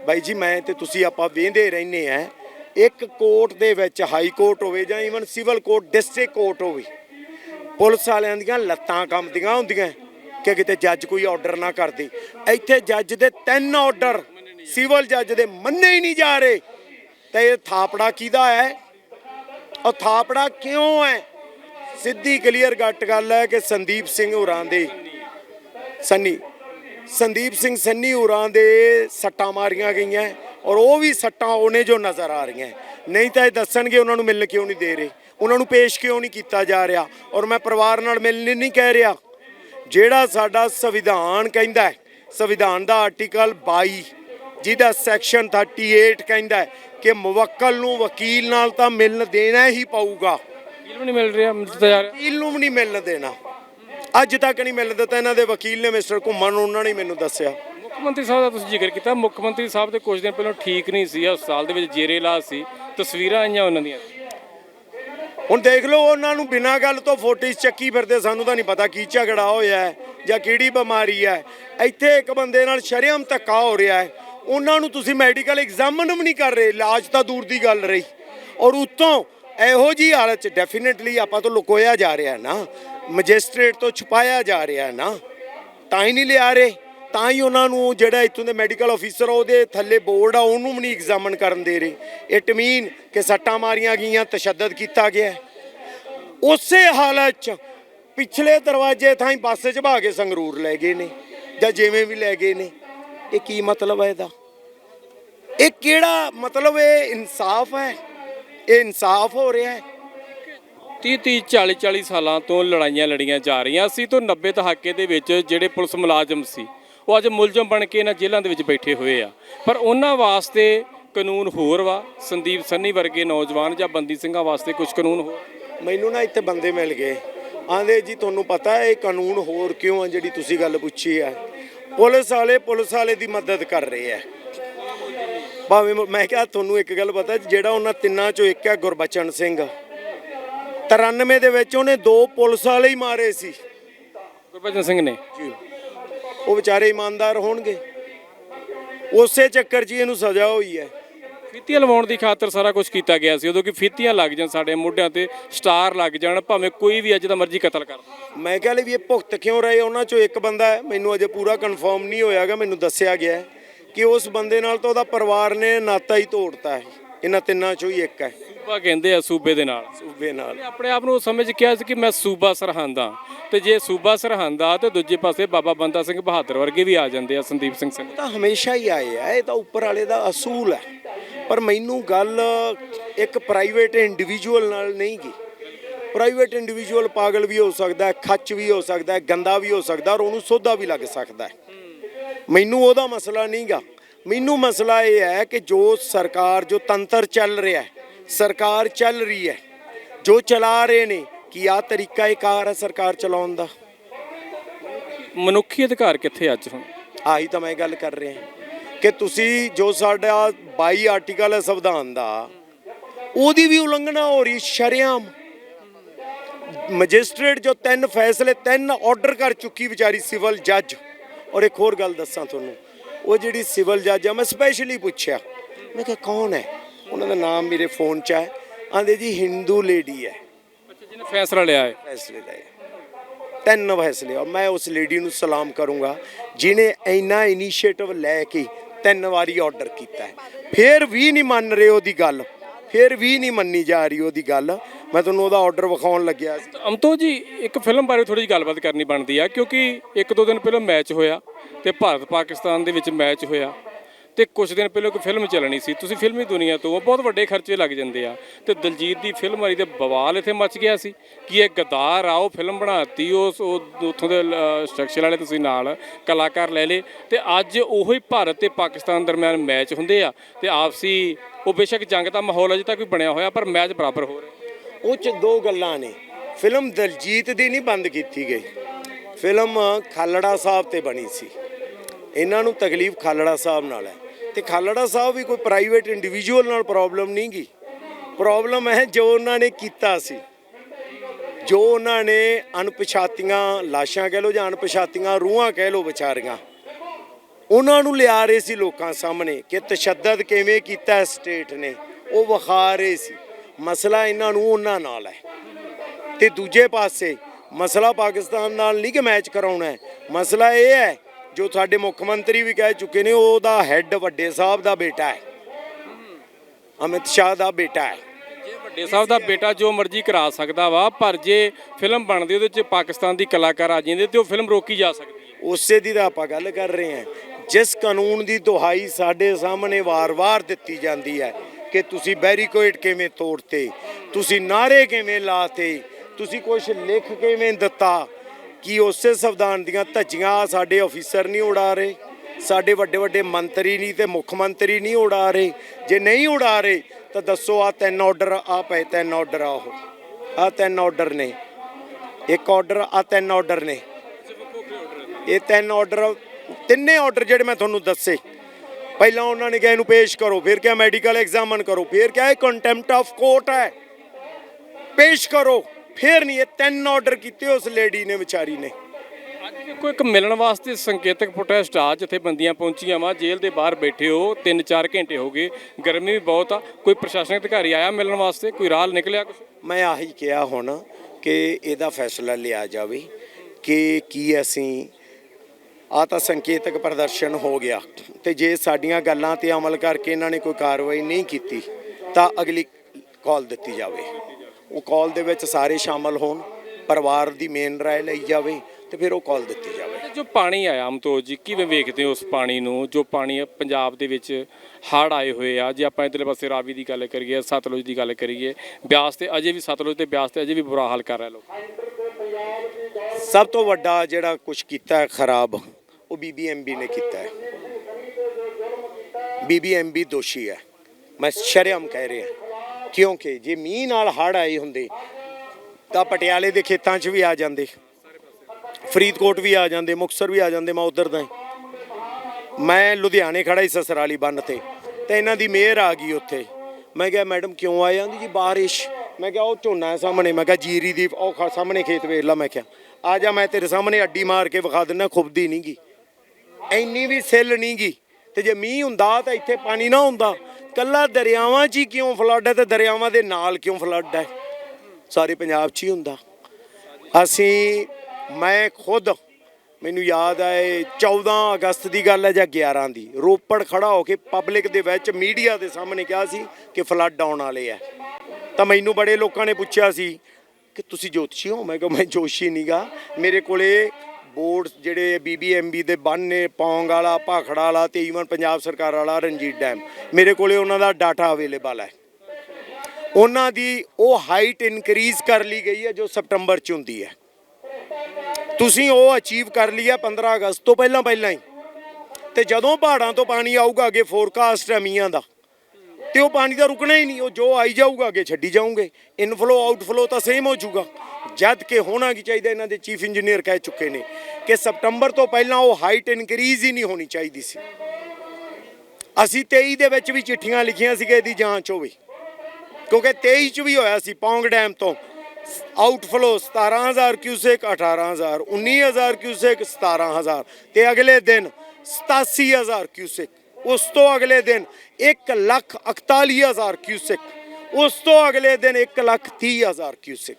ਬਾਈ ਜੀ, ਮੈਂ ਤੇ ਤੁਸੀਂ ਆਪਾਂ ਵੇਂਦੇ ਰਹਿੰਦੇ ਆ। ਇੱਕ ਕੋਰਟ ਦੇ ਵਿੱਚ ਹਾਈ ਕੋਰਟ ਹੋਵੇ ਜਾਂ even civil court district court ਹੋਵੇ। ਪੁਲਿਸ ਵਾਲਿਆਂ ਦੀਆਂ ਲੱਤਾਂ ਕੰਮਦੀਆਂ ਹੁੰਦੀਆਂ ਕਿ ਕਿਤੇ ਜੱਜ ਕੋਈ ਆਰਡਰ ਨਾ ਕਰਦੇ। ਇੱਥੇ ਜੱਜ ਦੇ ਤਿੰਨ ਆਰਡਰ ਸਿਵਲ ਜੱਜ ਦੇ ਮੰਨੇ ਹੀ ਨਹੀਂ ਜਾ ਰਹੇ। ਤੇ ਇਹ ਥਾਪੜਾ ਕਿਹਦਾ ਹੈ? ਉਹ ਥਾਪੜਾ ਕਿਉਂ ਹੈ? ਸਿੱਧੀ ਕਲੀਅਰ ਗੱਟ ਗੱਲ ਹੈ ਕਿ ਸੰਦੀਪ ਸਿੰਘ ਹੋਰਾਂ ਦੇ ਸੰਨੀ, ਸੰਦੀਪ ਸਿੰਘ ਸੰਨੀ ਹੋਰਾਂ ਦੇ ਸੱਟਾਂ ਮਾਰੀਆਂ ਗਈਆਂ ਔਰ ਉਹ ਵੀ ਸੱਟਾਂ ਉਹਨੇ ਜੋ ਨਜ਼ਰ ਆ ਰਹੀਆਂ ਨਹੀਂ ਤਾਂ ਇਹ ਦੱਸਣਗੇ ਉਹਨਾਂ ਨੂੰ ਮਿਲਣ ਕਿਉਂ ਨਹੀਂ ਦੇ ਰਹੇ। ਉਹਨਾਂ ਨੂੰ ਪੇਸ਼ ਕਿਉਂ ਨਹੀਂ ਕੀਤਾ ਜਾ ਰਿਹਾ? ਔਰ ਮੈਂ ਪਰਿਵਾਰ ਨਾਲ ਮਿਲਣ ਨਹੀਂ ਕਹਿ ਰਿਹਾ। ਜਿਹੜਾ ਸਾਡਾ ਸੰਵਿਧਾਨ ਕਹਿੰਦਾ ਹੈ ਸੰਵਿਧਾਨ ਦਾ ਆਰਟੀਕਲ 22 ਜਿਹਦਾ ਸੈਕਸ਼ਨ 38 ਕਹਿੰਦਾ ਹੈ ਕਿ ਮੁਵੱਕਲ ਨੂੰ ਵਕੀਲ ਨਾਲ ਤਾਂ ਮਿਲਣ ਦੇਣਾ ਹੀ ਪਊਗਾ। ਕਿਹਨੂੰ ਨਹੀਂ ਮਿਲ ਰਿਹਾ ਰਿਹਾ। ਵਕੀਲ ਨੂੰ ਵੀ ਨਹੀਂ ਮਿਲਣ ਦੇਣਾ। ਅੱਜ ਤੱਕ ਨਹੀਂ ਮਿਲਣ ਦਿੱਤਾ ਇਹਨਾਂ ਦੇ ਵਕੀਲ ਨੇ ਮਿਸਟਰ ਘੁੰਮਣ ਨੂੰ ਉਹਨਾਂ ਨੇ ਮੈਨੂੰ ਦੱਸਿਆ। ਮੁੱਖ ਮੰਤਰੀ ਸਾਹਿਬ ਦਾ ਤੁਸੀਂ ਜ਼ਿਕਰ ਕੀਤਾ। ਮੁੱਖ ਮੰਤਰੀ ਸਾਹਿਬ ਦੇ ਕੁਝ ਦਿਨ ਪਹਿਲਾਂ ਠੀਕ ਨਹੀਂ ਸੀ ਹਸਪਤਾਲ ਦੇ ਵਿੱਚ ਜੇਰੇ ਇਲਾਜ ਸੀ ਤਸਵੀਰਾਂ ਆਈਆਂ ਉਹਨਾਂ ਦੀਆਂ। ਹੁਣ ਦੇਖ ਲਓ, ਉਹਨਾਂ ਨੂੰ ਬਿਨਾਂ ਗੱਲ ਤੋਂ ਫੋਟੋਸ ਚੱਕੀ ਫਿਰਦੇ, ਸਾਨੂੰ ਤਾਂ ਨਹੀਂ ਪਤਾ ਕੀ ਝਗੜਾ ਹੋਇਆ ਜਾਂ ਕਿਹੜੀ ਬਿਮਾਰੀ ਹੈ। ਇੱਥੇ ਇੱਕ ਬੰਦੇ ਨਾਲ ਸ਼ਰੇਆਮ ਧੱਕਾ ਹੋ ਰਿਹਾ ਹੈ। ਉਹਨਾਂ ਨੂੰ ਤੁਸੀਂ ਮੈਡੀਕਲ ਐਗਜ਼ਾਮਨ ਵੀ ਨਹੀਂ ਕਰ ਰਹੇ, ਇਲਾਜ ਤਾਂ ਦੂਰ ਦੀ ਗੱਲ ਰਹੀ। ਔਰ ਉੱਤੋਂ ਇਹੋ ਜੀ ਹਾਲਤ ਚ ਡੈਫੀਨਿਟਲੀ ਆਪਾਂ ਤੋਂ ਲੁਕੋਇਆ ਜਾ ਰਿਹਾ ਨਾ ਮੈਜਿਸਟ੍ਰੇਟ ਤੋਂ ਛੁਪਾਇਆ ਜਾ ਰਿਹਾ ਨਾ, ਤਾਂ ਹੀ ਨਹੀਂ ਲਿਆ ਰਹੇ। ਤਾਂ ਹੀ ਉਹਨਾਂ ਨੂੰ ਜਿਹੜਾ ਇੱਥੋਂ ਦੇ ਮੈਡੀਕਲ ਅਫੀਸਰ ਉਹਦੇ ਥੱਲੇ ਬੋਰਡ ਆ, ਉਹਨੂੰ ਵੀ ਨਹੀਂ ਐਗਜ਼ਾਮਨ ਕਰਨ ਦੇ ਰਹੇ। ਇਟ ਮੀਨ ਕਿ ਸੱਟਾਂ ਮਾਰੀਆਂ ਗਈਆਂ, ਤਸ਼ੱਦਦ ਕੀਤਾ ਗਿਆ। ਉਸੇ ਹਾਲਤ ਚ ਪਿਛਲੇ ਦਰਵਾਜ਼ੇ ਥਾਂ ਬੱਸ ਚ ਭਾ ਕੇ ਸੰਗਰੂਰ ਲੈ ਗਏ ਨੇ, ਜਾਂ ਜਿਵੇਂ ਵੀ ਲੈ ਗਏ ਨੇ। ਇਹ ਕੀ ਮਤਲਬ ਹੈ ਇਹਦਾ? ਇਹ ਕਿਹੜਾ ਮਤਲਬ ਇਹ ਇਨਸਾਫ ਹੈ? ਇਹ ਇਨਸਾਫ ਹੋ ਰਿਹਾ ਹੈ? 30 30 40 40 ਸਾਲਾਂ ਤੋਂ ਲੜਾਈਆਂ ਲੜੀਆਂ ਜਾ ਰਹੀਆਂ ਸੀ, ਤੋਂ 90 ਦਹਾਕੇ ਦੇ ਵਿੱਚ ਜਿਹੜੇ ਪੁਲਿਸ ਮੁਲਾਜ਼ਮ ਸੀ ਉਹ ਅੱਜ ਮੁਲਜ਼ਮ ਬਣ ਕੇ ਇਹਨਾਂ ਜੇਲ੍ਹਾਂ ਦੇ ਵਿੱਚ ਬੈਠੇ ਹੋਏ ਆ। ਪਰ ਉਹਨਾਂ ਵਾਸਤੇ ਕਾਨੂੰਨ ਹੋਰ ਵਾ ਸੰਦੀਪ ਸੰਨੀ ਵਰਗੇ ਨੌਜਵਾਨ ਜਾਂ ਬੰਦੀ ਸਿੰਘਾਂ ਵਾਸਤੇ ਕੁਝ ਕਾਨੂੰਨ ਹੋਰ? ਮੈਨੂੰ ਨਾ ਇੱਥੇ ਬੰਦੇ ਮਿਲ ਗਏ। ਆਂਦੇ ਜੀ ਤੁਹਾਨੂੰ ਪਤਾ ਹੈ ਇਹ ਕਾਨੂੰਨ ਹੋਰ ਕਿਉਂ ਆ ਜਿਹੜੀ ਤੁਸੀਂ ਗੱਲ ਪੁੱਛੀ ਹੈ ਪੁਲਿਸ ਵਾਲੇ ਪੁਲਿਸ ਵਾਲੇ ਦੀ ਮਦਦ ਕਰ ਰਹੇ ਆ। ਭਾਵੇਂ ਮ- ਮੈਂ ਕਿਹਾ ਤੁਹਾਨੂੰ ਇੱਕ ਗੱਲ ਪਤਾ ਜਿਹੜਾ ਉਹਨਾਂ ਤਿੰਨਾਂ ਚੋਂ ਇੱਕ ਹੈ ਗੁਰਬਚਨ ਸਿੰਘ। 93 ਦੇ ਵਿੱਚ ਉਹਨੇ ਦੋ ਪੁਲਿਸ ਵਾਲੇ ਹੀ ਮਾਰੇ ਸੀ। ਗੁਰਬਚਨ ਸਿੰਘ ਨੇ? ਜੀ। ਉਹ ਵਿਚਾਰੇ ਇਮਾਨਦਾਰ ਹੋਣਗੇ। ਉਸੇ ਚੱਕਰ 'ਚ ਹੀ ਇਹਨੂੰ ਸਜ਼ਾ ਹੋਈ ਹੈ। ਫੀਤੀਆਂ ਲਵਾਉਣ ਦੀ ਖਾਤਰ ਸਾਰਾ ਕੁਝ ਕੀਤਾ ਗਿਆ ਸੀ ਉਦੋਂ ਕਿ ਫੀਤੀਆਂ ਲੱਗ ਜਾਣ ਸਾਡੇ ਮੋਢਿਆਂ ਤੇ ਸਟਾਰ ਲੱਗ ਜਾਣ ਭਾਵੇਂ ਕੋਈ ਵੀ ਅੱਜ ਦਾ ਮਰਜ਼ੀ ਕਤਲ ਕਰ ਦੇ। ਮੈਂ ਕਿਹਾ ਲੈ ਵੀ ਇਹ ਭੁਗਤ ਕਿਉਂ ਰਹੇ? ਉਹਨਾਂ ਚੋਂ ਇੱਕ ਬੰਦਾ ਹੈ ਮੈਨੂੰ ਅਜੇ ਪੂਰਾ ਕਨਫਰਮ ਨਹੀਂ ਹੋਇਆਗਾ ਮੈਨੂੰ ਦੱਸਿਆ ਗਿਆ ਹੈ ਕਿ ਉਸ ਬੰਦੇ ਨਾਲ ਤਾਂ ਉਹਦਾ ਪਰਿਵਾਰ ਨੇ ਨਾਤਾ ਹੀ ਤੋੜਤਾ ਹੈ। ਇਹਨਾਂ ਤਿੰਨਾਂ ਚੋਂ ਹੀ ਇੱਕ ਹੈ। ਸੂਬਾ ਕਹਿੰਦੇ ਆ ਸੂਬੇ ਦੇ ਨਾਲ। ਸੂਬੇ ਨਾਲ। ਉਹਨੇ ਆਪਣੇ ਆਪ ਨੂੰ ਸਮਝ ਕਿਹਾ ਸੀ ਕਿ ਮੈਂ ਸੂਬਾ ਸਰਹੰਦ ਹਾਂ। ਤੇ ਜੇ ਸੂਬਾ ਸਰਹੰਦ ਆ ਤੇ ਦੂਜੇ ਪਾਸੇ ਬਾਬਾ ਬੰਦਾ ਸਿੰਘ ਬਹਾਦਰ ਵਰਗੇ ਵੀ ਆ ਜਾਂਦੇ ਆ ਸੰਦੀਪ ਸਿੰਘ ਸੰਨੀ ਤਾਂ ਹਮੇਸ਼ਾ ਹੀ ਆਏ ਆ। ਇਹ ਤਾਂ ਉੱਪਰ ਵਾਲੇ ਦਾ ਅਸੂਲ ਹੈ। ਪਰ ਮੈਨੂੰ ਗੱਲ ਇੱਕ ਪ੍ਰਾਈਵੇਟ ਇੰਡੀਵਿਜੂਅਲ ਨਾਲ ਨਹੀਂ ਗੀ। ਪ੍ਰਾਈਵੇਟ ਇੰਡੀਵਿਜੂਅਲ ਪਾਗਲ ਵੀ ਹੋ ਸਕਦਾ ਹੈ ਖੱਚ ਵੀ ਹੋ ਸਕਦਾ ਹੈ ਗੰਦਾ ਵੀ ਹੋ ਸਕਦਾ ਔਰ ਉਹਨੂੰ ਸੋਧਾ ਵੀ ਲੱਗ ਸਕਦਾ ਹੈ। ਮੈਨੂੰ ਉਹਦਾ ਮਸਲਾ ਨਹੀਂਗਾ ਮੈਨੂੰ ਮਸਲਾ ਇਹ ਹੈ ਕਿ ਜੋ ਸਰਕਾਰ ਜੋ ਤੰਤਰ ਚੱਲ ਰਿਹਾ ਹੈ ਸਰਕਾਰ ਚੱਲ ਰਹੀ ਹੈ। ਜੋ ਚਲਾ ਰਹੇ ਨੇ ਕੀ ਆ ਤਰੀਕਾ ਇਹ ਕਾਰ ਹੈ ਸਰਕਾਰ ਚਲਾਉਣ ਦਾ? ਮਨੁੱਖੀ ਅਧਿਕਾਰ ਕਿੱਥੇ ਅੱਜ ਹੁਣ? ਆਹੀ ਤਾਂ ਮੈਂ ਗੱਲ ਕਰ ਰਿਹਾ। ਕਿ ਤੁਸੀਂ ਜੋ ਸਾਡਾ 22 ਆਰਟੀਕਲ ਹੈ ਸੰਵਿਧਾਨ ਦਾ ਉਹਦੀ ਵੀ ਉਲੰਘਣਾ ਹੋ ਰਹੀ ਸ਼ਰਿਆਮ। ਮੈਜਿਸਟ੍ਰੇਟ ਜੋ ਤਿੰਨ ਫੈਸਲੇ ਤਿੰਨ ਆਰਡਰ ਕਰ ਚੁੱਕੀ ਵਿਚਾਰੀ ਸਿਵਲ ਜੱਜ ਔਰ ਇੱਕ ਹੋਰ ਗੱਲ ਦੱਸਾਂ ਤੁਹਾਨੂੰ ਉਹ ਜਿਹੜੀ ਸਿਵਲ ਜੱਜ ਆ ਮੈਂ ਸਪੈਸ਼ਲੀ ਪੁੱਛਿਆ ਮੈਂ ਕਿਹਾ ਕੌਣ ਹੈ? ਉਹਨਾਂ ਦਾ ਨਾਮ ਮੇਰੇ ਫੋਨ 'ਚ ਹੈ। ਆਂਦੇ ਜੀ ਹਿੰਦੂ ਲੇਡੀ ਹੈ। ਅੱਛਾ ਜਿਹਨੇ ਫੈਸਲਾ ਲਿਆ ਹੈ। ਫੈਸਲੇ ਦਾ ਤਿੰਨ ਫੈਸਲੇ ਔਰ ਮੈਂ ਉਸ ਲੇਡੀ ਨੂੰ ਸਲਾਮ ਕਰੂੰਗਾ ਜਿਨੇ ਇੰਨਾ ਇਨੀਸ਼ੀਏਟਿਵ ਲੈ ਕੇ ਤਿੰਨ ਵਾਰੀ ਆਰਡਰ ਕੀਤਾ ਹੈ। ਫਿਰ ਵੀ ਨਹੀਂ ਮੰਨ ਰਹੇ ਉਹਦੀ ਗੱਲ। ਫਿਰ ਵੀ ਨਹੀਂ ਮੰਨੀ ਜਾ ਰਹੀ ਉਹਦੀ ਗੱਲ। ਮੈਂ ਤੁਹਾਨੂੰ ਉਹਦਾ ਆਰਡਰ ਵਿਖਾਉਣ ਲੱਗਿਆ ਸੀ। ਅਮਤੋ ਜੀ ਇੱਕ ਫਿਲਮ ਬਾਰੇ ਥੋੜੀ ਜਿਹੀ ਗੱਲਬਾਤ ਕਰਨੀ ਬਣਦੀ ਆ ਕਿਉਂਕਿ ਇੱਕ ਦੋ ਦਿਨ ਪਹਿਲਾਂ ਮੈਚ ਹੋਇਆ ਤੇ ਭਾਰਤ ਪਾਕਿਸਤਾਨ ਦੇ ਵਿੱਚ ਮੈਚ ਹੋਇਆ। ਤੇ ਕੁਝ ਦਿਨ ਪਹਿਲਾਂ ਇੱਕ ਫਿਲਮ ਚੱਲਣੀ ਸੀ। ਤੁਸੀਂ ਫਿਲਮੀ ਦੁਨੀਆ ਤੋਂ ਹੋ, ਬਹੁਤ ਵੱਡੇ ਖਰਚੇ ਲੱਗ ਜਾਂਦੇ ਆ। ਤੇ ਦਲਜੀਤ ਦੀ ਫਿਲਮ ਆਈ ਤੇ ਬਵਾਲ ਇੱਥੇ ਮਚ ਗਿਆ ਸੀ ਕਿ ਇਹ ਗਦਾਰ ਆ ਉਹ ਫਿਲਮ ਬਣਾਤੀ ਉਸ ਉਹ ਉੱਥੋਂ ਦੇ ਸਟਰਕਚਰ ਵਾਲੇ ਤੁਸੀਂ ਨਾਲ ਕਲਾਕਾਰ ਲੈ ਲਏ। ਤੇ ਅੱਜ ਉਹੀ ਭਾਰਤ ਤੇ ਪਾਕਿਸਤਾਨ ਦਰਮਿਆਨ ਮੈਚ ਹੁੰਦੇ ਆ ਤੇ ਆਪਸੀ ਉਹ ਬੇਸ਼ੱਕ ਜੰਗ ਦਾ ਮਾਹੌਲ ਅਜੇ ਤੱਕ ਵੀ ਬਣਿਆ ਹੋਇਆ ਪਰ ਮੈਚ ਬਰਾਬਰ ਹੋ ਰਿਹਾ। ਉਹ ਚ ਦੋ ਗੱਲਾਂ ਨੇ। ਫਿਲਮ ਦਲਜੀਤ ਦੀ ਨਹੀਂ ਬੰਦ ਕੀਤੀ ਗਈ। ਫਿਲਮ ਖਾਲੜਾ ਸਾਹਿਬ ਤੇ ਬਣੀ ਸੀ। ਇਹਨਾਂ ਨੂੰ ਤਕਲੀਫ ਖਾਲੜਾ ਸਾਹਿਬ ਨਾਲ ਹੈ। ਤੇ ਖਾਲੜਾ ਸਾਹਿਬ ਵੀ ਕੋਈ ਪ੍ਰਾਈਵੇਟ ਇੰਡੀਵਿਜੂਅਲ ਨਾਲ ਪ੍ਰੋਬਲਮ ਨਹੀਂ ਗੀ ਪ੍ਰੋਬਲਮ ਹੈ ਜੋ ਉਹਨਾਂ ਨੇ ਕੀਤਾ ਸੀ। ਜੋ ਉਹਨਾਂ ਨੇ ਅਣਪਛਾਤੀਆਂ ਲਾਸ਼ਾਂ ਕਹਿ ਲੋ ਜਾਂ ਅਣਪਛਾਤੀਆਂ ਰੂਹਾਂ ਕਹਿ ਲੋ ਵਿਚਾਰੀਆਂ, ਉਹਨਾਂ ਨੂੰ ਲਿਆ ਰਹੇ ਸੀ ਲੋਕਾਂ ਸਾਹਮਣੇ ਕਿ ਤਸ਼ੱਦਦ ਕਿਵੇਂ ਕੀਤਾ ਸਟੇਟ ਨੇ, ਉਹ ਵਿਖਾ ਰਹੇ ਸੀ। ਮਸਲਾ ਇਹਨਾਂ ਨੂੰ ਉਹਨਾਂ ਨਾਲ ਹੈ। ਤੇ ਦੂਜੇ ਪਾਸੇ ਮਸਲਾ ਪਾਕਿਸਤਾਨ ਨਾਲ ਨਹੀਂ ਕਿ ਮੈਚ ਕਰਾਉਣਾ ਹੈ। ਮਸਲਾ ਇਹ ਹੈ ਜੋ ਸਾਡੇ ਮੁੱਖ ਮੰਤਰੀ ਵੀ ਕਹਿ ਚੁੱਕੇ ਨੇ ਉਹਦਾ ਹੈੱਡ ਵੱਡੇ ਸਾਹਿਬ ਦਾ ਬੇਟਾ ਹੈ। ਅਮਿਤ ਸ਼ਾਹ ਦਾ ਬੇਟਾ ਹੈ। ਜੇ ਵੱਡੇ ਸਾਹਿਬ ਦਾ ਬੇਟਾ ਜੋ ਮਰਜ਼ੀ ਕਰਾ ਸਕਦਾ ਵਾ ਪਰ ਜੇ ਫਿਲਮ ਬਣਦੀ ਉਹਦੇ ਚ ਪਾਕਿਸਤਾਨ ਦੀ ਕਲਾਕਾਰ ਆ ਜਾਂਦੇ ਤੇ ਉਹ ਫਿਲਮ ਰੋਕੀ ਜਾ ਸਕਦੀ ਹੈ। ਉਸੇ ਦੀ ਤਾਂ ਆਪਾਂ ਗੱਲ ਕਰ ਰਹੇ ਹਾਂ। ਜਿਸ ਕਾਨੂੰਨ ਦੀ ਦੁਹਾਈ ਸਾਡੇ ਸਾਹਮਣੇ ਵਾਰ-ਵਾਰ ਦਿੱਤੀ ਜਾਂਦੀ ਹੈ ਕਿ ਤੁਸੀਂ ਬੈਰੀਕੇਡ ਕਿਵੇਂ ਤੋੜਤੇ ਤੁਸੀਂ ਨਾਰੇ ਕਿਵੇਂ ਲਾਤੇ ਤੁਸੀਂ ਕੁਝ ਲਿਖ ਕਿਵੇਂ ਦਿੱਤਾ ਕਿ ਉਸੇ ਸੰਵਿਧਾਨ ਦੀਆਂ ਧੱਜੀਆਂ ਸਾਡੇ ਅਫੀਸਰ ਨਹੀਂ ਉਡਾ ਰਹੇ, ਸਾਡੇ ਵੱਡੇ ਵੱਡੇ ਮੰਤਰੀ ਨਹੀਂ ਤੇ ਮੁੱਖ ਮੰਤਰੀ ਨਹੀਂ ਉਡਾ ਰਹੇ। ਜੇ ਨਹੀਂ ਉਡਾ ਰਹੇ, ਤਾਂ ਦੱਸੋ ਆ ਤਿੰਨ ਆਰਡਰ ਆ ਪਏ ਤਿੰਨ ਆਰਡਰ ਆ ਉਹ। ਆ ਤਿੰਨ ਆਰਡਰ ਨੇ। ਇੱਕ ਆਰਡਰ ਆ ਤਿੰਨ ਆਰਡਰ ਨੇ। ਇਹ ਤਿੰਨ ਆਰਡਰ ਤਿੰਨੇ ਆਰਡਰ ਜਿਹੜੇ ਮੈਂ ਤੁਹਾਨੂੰ ਦੱਸੇ। ਪਹਿਲਾਂ ਉਹਨਾਂ ਨੇ ਕਿਹਾ ਇਹਨੂੰ ਪੇਸ਼ ਕਰੋ, ਫਿਰ ਕਿਹਾ ਮੈਡੀਕਲ ਐਗਜ਼ਾਮਨ ਕਰੋ, ਫਿਰ ਕਿਹਾ ਇਹ ਕੰਟੈਂਪਟ ਆਫ ਕੋਰਟ ਹੈ। ਪੇਸ਼ ਕਰੋ। ਫਿਰ ਨਹੀਂ ਇਹ ਤਿੰਨ ਆਰਡਰ ਕੀਤੇ ਉਸ ਲੇਡੀ ਨੇ ਵਿਚਾਰੀ ਨੇ। ਅੱਜ ਦੇਖੋ ਇੱਕ ਮਿਲਣ ਵਾਸਤੇ ਸੰਕੇਤਕ ਪ੍ਰੋਟੈਸਟ ਆ ਜਿੱਥੇ ਬੰਦੀਆਂ ਪਹੁੰਚੀਆਂ ਵਾ ਜੇਲ੍ਹ ਦੇ ਬਾਹਰ ਬੈਠੇ ਹੋ 3-4 ਘੰਟੇ ਹੋ ਗਏ ਗਰਮੀ ਵੀ ਬਹੁਤ ਆ। ਕੋਈ ਪ੍ਰਸ਼ਾਸਨਿਕ ਅਧਿਕਾਰੀ ਆਇਆ ਮਿਲਣ ਵਾਸਤੇ? ਕੋਈ ਰਾਹ ਨਿਕਲਿਆ ਕੁਛ? ਮੈਂ ਆਹੀ ਕਿਹਾ ਹੁਣ ਕਿ ਇਹਦਾ ਫੈਸਲਾ ਲਿਆ ਜਾਵੇ ਕਿ ਕੀ ਅਸੀਂ ਆ ਤਾਂ ਸੰਕੇਤਕ ਪ੍ਰਦਰਸ਼ਨ ਹੋ ਗਿਆ। ਤੇ ਜੇ ਸਾਡੀਆਂ ਗੱਲਾਂ ਤੇ ਅਮਲ ਕਰਕੇ ਇਹਨਾਂ ਨੇ ਕੋਈ ਕਾਰਵਾਈ ਨਹੀਂ ਕੀਤੀ ਤਾਂ ਅਗਲੀ ਕਾਲ ਦਿੱਤੀ ਜਾਵੇ। ਉਹ ਕਾਲ ਦੇ ਵਿੱਚ ਸਾਰੇ ਸ਼ਾਮਲ ਹੋਣ ਪਰਿਵਾਰ ਦੀ ਮੇਨ ਰਾਏ ਲਈ ਜਾਵੇ ਤੇ ਫਿਰ ਉਹ ਕਾਲ ਦਿੱਤੀ ਜਾਵੇ। ਜੋ ਪਾਣੀ ਆਇਆ ਅਮਤੋਜ ਜੀ ਕਿਵੇਂ ਵੇਖਦੇ ਹੋ ਉਸ ਪਾਣੀ ਨੂੰ? ਜੋ ਪਾਣੀ ਪੰਜਾਬ ਦੇ ਵਿੱਚ ਹੜ੍ਹ ਆਏ ਹੋਏ ਆ ਜੇ ਆਪਾਂ ਇਧਰਲੇ ਪਾਸੇ ਰਾਵੀ ਦੀ ਗੱਲ ਕਰੀਏ ਸਤਲੁਜ ਦੀ ਗੱਲ ਕਰੀਏ ਬਿਆਸ ਤੇ ਅਜੇ ਵੀ ਸਤਲੁਜ ਤੇ ਬਿਆਸ ਤੇ ਅਜੇ ਵੀ ਬੁਰਾ ਹਾਲ ਕਰ ਰਿਹਾ ਲੋਕ। ਸਭ ਤੋਂ ਵੱਡਾ ਜਿਹੜਾ ਕੁਝ ਕੀਤਾ ਹੈ ਖਰਾਬ ਉਹ ਬੀਬੀਐਮਬੀ ਨੇ ਕੀਤਾ ਹੈ। ਬੀਬੀਐਮਬੀ ਦੋਸ਼ੀ ਹੈ। ਮੈਂ ਸ਼ਰਮ ਕਹਿ ਰਿਹਾ। ਕਿਉਂਕਿ ਜੇ ਮੀਂਹ ਨਾਲ ਹੜ ਆਏ ਹੁੰਦੇ, ਤਾਂ ਪਟਿਆਲੇ ਦੇ ਖੇਤਾਂ 'ਚ ਵੀ ਆ ਜਾਂਦੇ। ਫਰੀਦਕੋਟ ਵੀ ਆ ਜਾਂਦੇ, ਮੁਕਤਸਰ ਵੀ ਆ ਜਾਂਦੇ, ਮੈਂ ਉਧਰ ਦਾ ਮੈਂ ਲੁਧਿਆਣੇ ਖੜਾ ਹੀ ਸਸਰਾਲੀ ਬੰਨ ਤੇ ਤੇ ਇਹਨਾਂ ਦੀ ਮੇਅਰ ਆ ਗਈ ਉੱਥੇ। ਮੈਂ ਕਿਹਾ, ਮੈਡਮ, ਕਿਉਂ ਆਏ ਆਂਦੀ ਜੀ ਬਾਰਿਸ਼? ਮੈਂ ਕਿਹਾ, ਉਹ ਝੋਨਾ ਸਾਹਮਣੇ। ਮੈਂ ਕਿਹਾ, ਜੀਰੀ ਦੀ ਉਹ ਸਾਹਮਣੇ ਖੇਤ ਵੇਖ ਲਾ। ਮੈਂ ਕਿਹਾ, ਆ ਜਾ, ਮੈਂ ਤੇਰੇ ਸਾਹਮਣੇ ਅੱਡੀ ਮਾਰ ਕੇ ਵਿਖਾ ਦਿੰਦਾ, ਖੁੱਬਦੀ ਨਹੀਂ ਗੀ। ਇੰਨੀ ਵੀ ਸਿੱਲ ਨਹੀਂ ਗੀ। ਤੇ ਜੇ ਮੀਂਹ ਹੁੰਦਾ ਤਾਂ ਇੱਥੇ ਪਾਣੀ ਨਾ ਹੁੰਦਾ। ਕੱਲਾ ਦਰਿਆਵਾਂ 'ਚ ਹੀ ਕਿਉਂ ਫਲੱਡ ਹੈ ਤੇ ਦਰਿਆਵਾਂ ਦੇ ਨਾਲ ਕਿਉਂ ਫਲੱਡ ਹੈ? ਸਾਰੇ ਪੰਜਾਬ 'ਚ ਹੀ ਹੁੰਦਾ। ਅਸੀਂ, ਮੈਂ ਖੁਦ, ਮੈਨੂੰ ਯਾਦ ਹੈ 14 ਅਗਸਤ ਦੀ ਗੱਲ ਹੈ ਜਾਂ 11 ਦੀ। ਰੋਪੜ ਖੜਾ ਹੋ ਕੇ ਪਬਲਿਕ ਦੇ ਵਿੱਚ ਮੀਡੀਆ ਦੇ ਸਾਹਮਣੇ ਕਿਹਾ ਸੀ ਕਿ ਫਲੱਡ ਆਉਣ ਵਾਲੇ ਆ ਤਾਂ ਮੈਨੂੰ ਬੜੇ ਲੋਕਾਂ ਨੇ ਪੁੱਛਿਆ ਸੀ ਕਿ ਤੁਸੀਂ ਜੋਤਸ਼ੀ ਹੋ? ਮੈਂ ਕਿਹਾ, ਮੈਂ ਜੋਸ਼ੀ ਨਹੀਂਗਾ ਮੇਰੇ ਕੋਲੇ ਬੋਰਡ ਜਿਹੜੇ ਬੀਬੀਐਮਬੀ ਦੇ ਬੰਨ ਨੇ, ਪੌਂਗ ਵਾਲਾ, ਭਾਖੜਾ ਵਾਲਾ ਤੇ ਈਵਨ ਪੰਜਾਬ ਸਰਕਾਰ ਵਾਲਾ ਰਣਜੀਤ ਡੈਮ। ਮੇਰੇ ਕੋਲੇ ਉਹਨਾਂ ਦਾ ਡਾਟਾ ਅਵੇਲੇਬਲ ਹੈ। ਉਹਨਾਂ ਦੀ ਉਹ ਹਾਈਟ ਇਨਕਰੀਜ਼ ਕਰ ਲਈ ਗਈ ਹੈ ਜੋ ਸਪਟੰਬਰ ਚ ਹੁੰਦੀ ਹੈ। ਤੁਸੀਂ ਉਹ ਅਚੀਵ ਕਰ ਲਿਆ 15 ਅਗਸਤ ਤੋਂ ਪਹਿਲਾਂ ਪਹਿਲਾਂ ਹੀ। ਤੇ ਜਦੋਂ ਪਹਾੜਾਂ ਤੋਂ ਪਾਣੀ ਆਊਗਾ, ਅੱਗੇ ਫੋਰਕਾਸਟ ਹੈ ਮੀਆਂ ਦਾ। ਤੇ ਉਹ ਪਾਣੀ ਦਾ ਰੁਕਣਾ ਹੀ ਨਹੀਂ, ਉਹ ਜੋ ਆਈ ਜਾਊਗਾ ਅੱਗੇ ਛੱਡੀ ਜਾਊਂਗੇ। ਇਨਫਲੋ ਆਊਟਫਲੋ ਤਾਂ ਸੇਮ ਹੋ ਜਾਊਗਾ। ਜਦ ਕਿ ਹੋਣਾ ਕੀ ਚਾਹੀਦਾ, ਇਹਨਾਂ ਦੇ ਚੀਫ ਇੰਜੀਨੀਅਰ ਕਹਿ ਚੁੱਕੇ ਨੇ ਕਿ ਸਪਟੰਬਰ ਤੋਂ ਪਹਿਲਾਂ ਉਹ ਹਾਈਟ ਇਨਕਰੀਜ਼ ਹੀ ਨਹੀਂ ਹੋਣੀ ਚਾਹੀਦੀ ਸੀ। ਅਸੀਂ 23 ਦੇ ਵਿੱਚ ਵੀ ਚਿੱਠੀਆਂ ਲਿਖੀਆਂ ਸੀ ਇਹਦੀ ਜਾਂਚ ਹੋਵੇ। ਕਿਉਂਕਿ 23 ਚ ਵੀ ਹੋਇਆ ਸੀ ਪੌਂਗ ਡੈਮ ਤੋਂ। ਆਊਟਫਲੋ 17000 ਕਿਊਸੇਕ 18000 19000 ਕਿਊਸੇਕ 17000 ਤੇ ਅਗਲੇ ਦਿਨ 87000 ਕਿਊਸੇਕ ਉਸ ਤੋਂ ਅਗਲੇ ਦਿਨ 141000 ਕਿਊਸਿਕ, ਉਸ ਤੋਂ ਅਗਲੇ ਦਿਨ 130000 ਕਿਊਸਿਕ।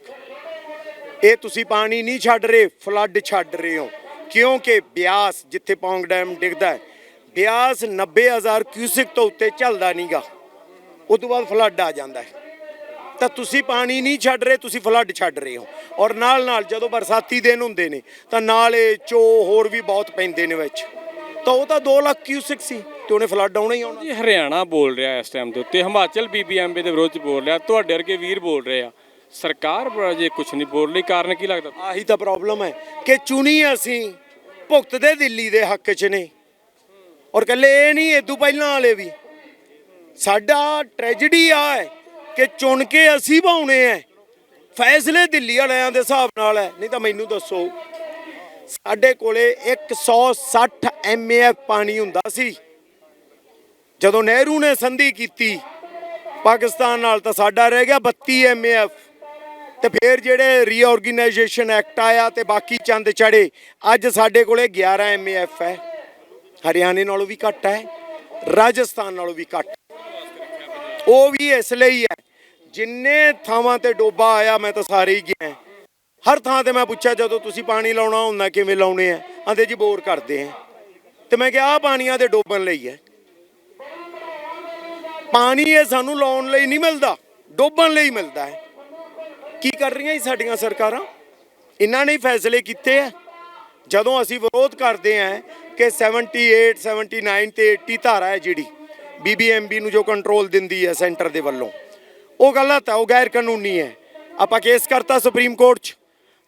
ਇਹ ਤੁਸੀਂ ਪਾਣੀ ਨਹੀਂ ਛੱਡ ਰਹੇ, ਫਲੱਡ ਛੱਡ ਰਹੇ ਹੋ, ਕਿਉਂਕਿ ਬਿਆਸ ਜਿੱਥੇ ਪੌਂਗ ਡੈਮ ਡਿੱਗਦਾ ਹੈ, ਬਿਆਸ 90000 ਕਿਊਸਿਕ ਤੋਂ ਉੱਤੇ ਚੱਲਦਾ ਨਹੀਂਗਾ ਉਸ ਤੋਂ ਬਾਅਦ ਫਲੱਡ ਆ ਜਾਂਦਾ ਹੈ। ਤਾਂ ਤੁਸੀਂ ਪਾਣੀ ਨਹੀਂ ਛੱਡ ਰਹੇ, ਤੁਸੀਂ ਫਲੱਡ ਛੱਡ ਰਹੇ ਹੋ। ਔਰ ਨਾਲ ਨਾਲ ਜਦੋਂ ਬਰਸਾਤੀ ਦਿਨ ਹੁੰਦੇ ਨੇ, ਤਾਂ ਨਾਲੇ ਚੋ ਹੋਰ ਵੀ ਬਹੁਤ ਪੈਂਦੇ ਨੇ ਵਿੱਚ। ਤਾਂ ਉਹ ਤਾਂ 2 ਲੱਖ ਕਿਊਸਿਕ ਸੀ। ਤੇ ਉਹਨੇ ਫਲੱਡ ਆਉਣਾ ਹੀ ਆਉਣਾ। ਜੀ ਹਰਿਆਣਾ ਬੋਲ ਰਿਹਾ ਇਸ ਟਾਈਮ ਦੇ ਉੱਤੇ ਹਿਮਾਚਲ ਬੀਬੀਐਮਬੀ ਦੇ ਵਿਰੋਧ ਚ ਬੋਲ ਰਿਹਾ ਤੁਹਾਡੇ ਵਰਗੇ ਵੀਰ ਬੋਲ ਰਹੇ ਆ। ਸਰਕਾਰ ਜੇ ਕੁਝ ਨਹੀਂ ਬੋਲ ਰਹੀ ਕਾਰਨ ਕੀ ਲੱਗਦਾ? ਆਹੀ ਤਾਂ ਪ੍ਰੋਬਲਮ ਹੈ ਕਿ ਚੁਣੀ ਅਸੀਂ ਭੁਗਤਦੇ ਦਿੱਲੀ ਦੇ ਹੱਕ 'ਚ ਨੇ। ਔਰ ਕੱਲੇ ਇਹ ਨਹੀਂ ਇਦੋਂ ਪਹਿਲਾਂ ਵਾਲੇ ਵੀ। ਸਾਡਾ ਟ੍ਰੈਜੇਡੀ ਆ ਹੈ ਕਿ ਚੁਣ ਕੇ ਅਸੀਂ ਪਾਉਣੇ ਐ ਫੈਸਲੇ ਦਿੱਲੀ ਵਾਲਿਆਂ ਦੇ ਹਿਸਾਬ ਨਾਲ ਹੈ ਨਹੀਂ ਤਾਂ ਮੈਨੂੰ ਦੱਸੋ। ਸਾਡੇ ਕੋਲੇ 160 ਐਮਏਐਫ ਪਾਣੀ ਹੁੰਦਾ ਸੀ। ਜਦੋਂ ਨਹਿਰੂ ਨੇ ਸੰਧੀ ਕੀਤੀ, ਪਾਕਿਸਤਾਨ ਨਾਲ ਤਾਂ ਸਾਡਾ ਰਹਿ ਗਿਆ 32 ਐਮਏਐਫ ਤੇ ਫਿਰ ਜਿਹੜੇ ਰੀਆਰਗੇਨਾਈਜੇਸ਼ਨ ਐਕਟ ਆਇਆ ਤੇ ਬਾਕੀ ਚੰਦ ਚੜੇ ਅੱਜ ਸਾਡੇ ਕੋਲੇ 11 ਐਮਏਐਫ ਹੈ। ਹਰਿਆਣੇ ਨਾਲੋਂ ਵੀ ਘੱਟ ਹੈ, ਰਾਜਸਥਾਨ ਨਾਲੋਂ ਵੀ ਘੱਟ ਉਹ ਵੀ ਇਸ ਲਈ ਹੈ, ਜਿੰਨੇ ਥਾਵਾਂ ਤੇ ਡੋਬਾ ਆਇਆ ਮੈਂ ਤਾਂ ਸਾਰੇ ਹੀ ਗਿਆ ਹਰ ਥਾਂ ਤੇ ਮੈਂ ਪੁੱਛਿਆ, ਜਦੋਂ ਤੁਸੀਂ ਪਾਣੀ ਲਾਉਣਾ ਹੁੰਦਾ, ਕਿਵੇਂ ਲਾਉਣੇ ਆ? ਆਂਦੇ ਜੀ, ਬੋਰ ਕਰਦੇ ਆ। ਤੇ ਮੈਂ ਕਿਹਾ, ਆਹ ਪਾਣੀਆਂ ਦੇ ਡੋਬਣ ਲਈ ਹੈ। ਪਾਣੀ ਇਹ ਸਾਨੂੰ ਲਾਉਣ ਲਈ ਨਹੀਂ ਮਿਲਦਾ, ਡੋਬਣ ਲਈ ਮਿਲਦਾ ਹੈ। ਕੀ ਕਰ ਰਹੀਆਂ ਇਹ ਸਾਡੀਆਂ ਸਰਕਾਰਾਂ? ਇਹਨਾਂ ਨੇ ਫੈਸਲੇ ਕੀਤੇ ਆ ਜਦੋਂ ਅਸੀਂ ਵਿਰੋਧ ਕਰਦੇ ਆ ਕਿ 78 79 ਤੇ 80 ਧਾਰਾ ਹੈ ਜਿਹੜੀ ਬੀਬੀਐਮਬੀ ਨੂੰ ਜੋ ਕੰਟਰੋਲ ਦਿੰਦੀ ਹੈ ਸੈਂਟਰ ਦੇ ਵੱਲੋਂ, ਉਹ ਗਲਤ ਹੈ, ਉਹ ਗੈਰ ਕਾਨੂੰਨੀ ਹੈ। ਆਪਾਂ ਕੇਸ ਕਰਤਾ ਸੁਪਰੀਮ ਕੋਰਟ 'ਚ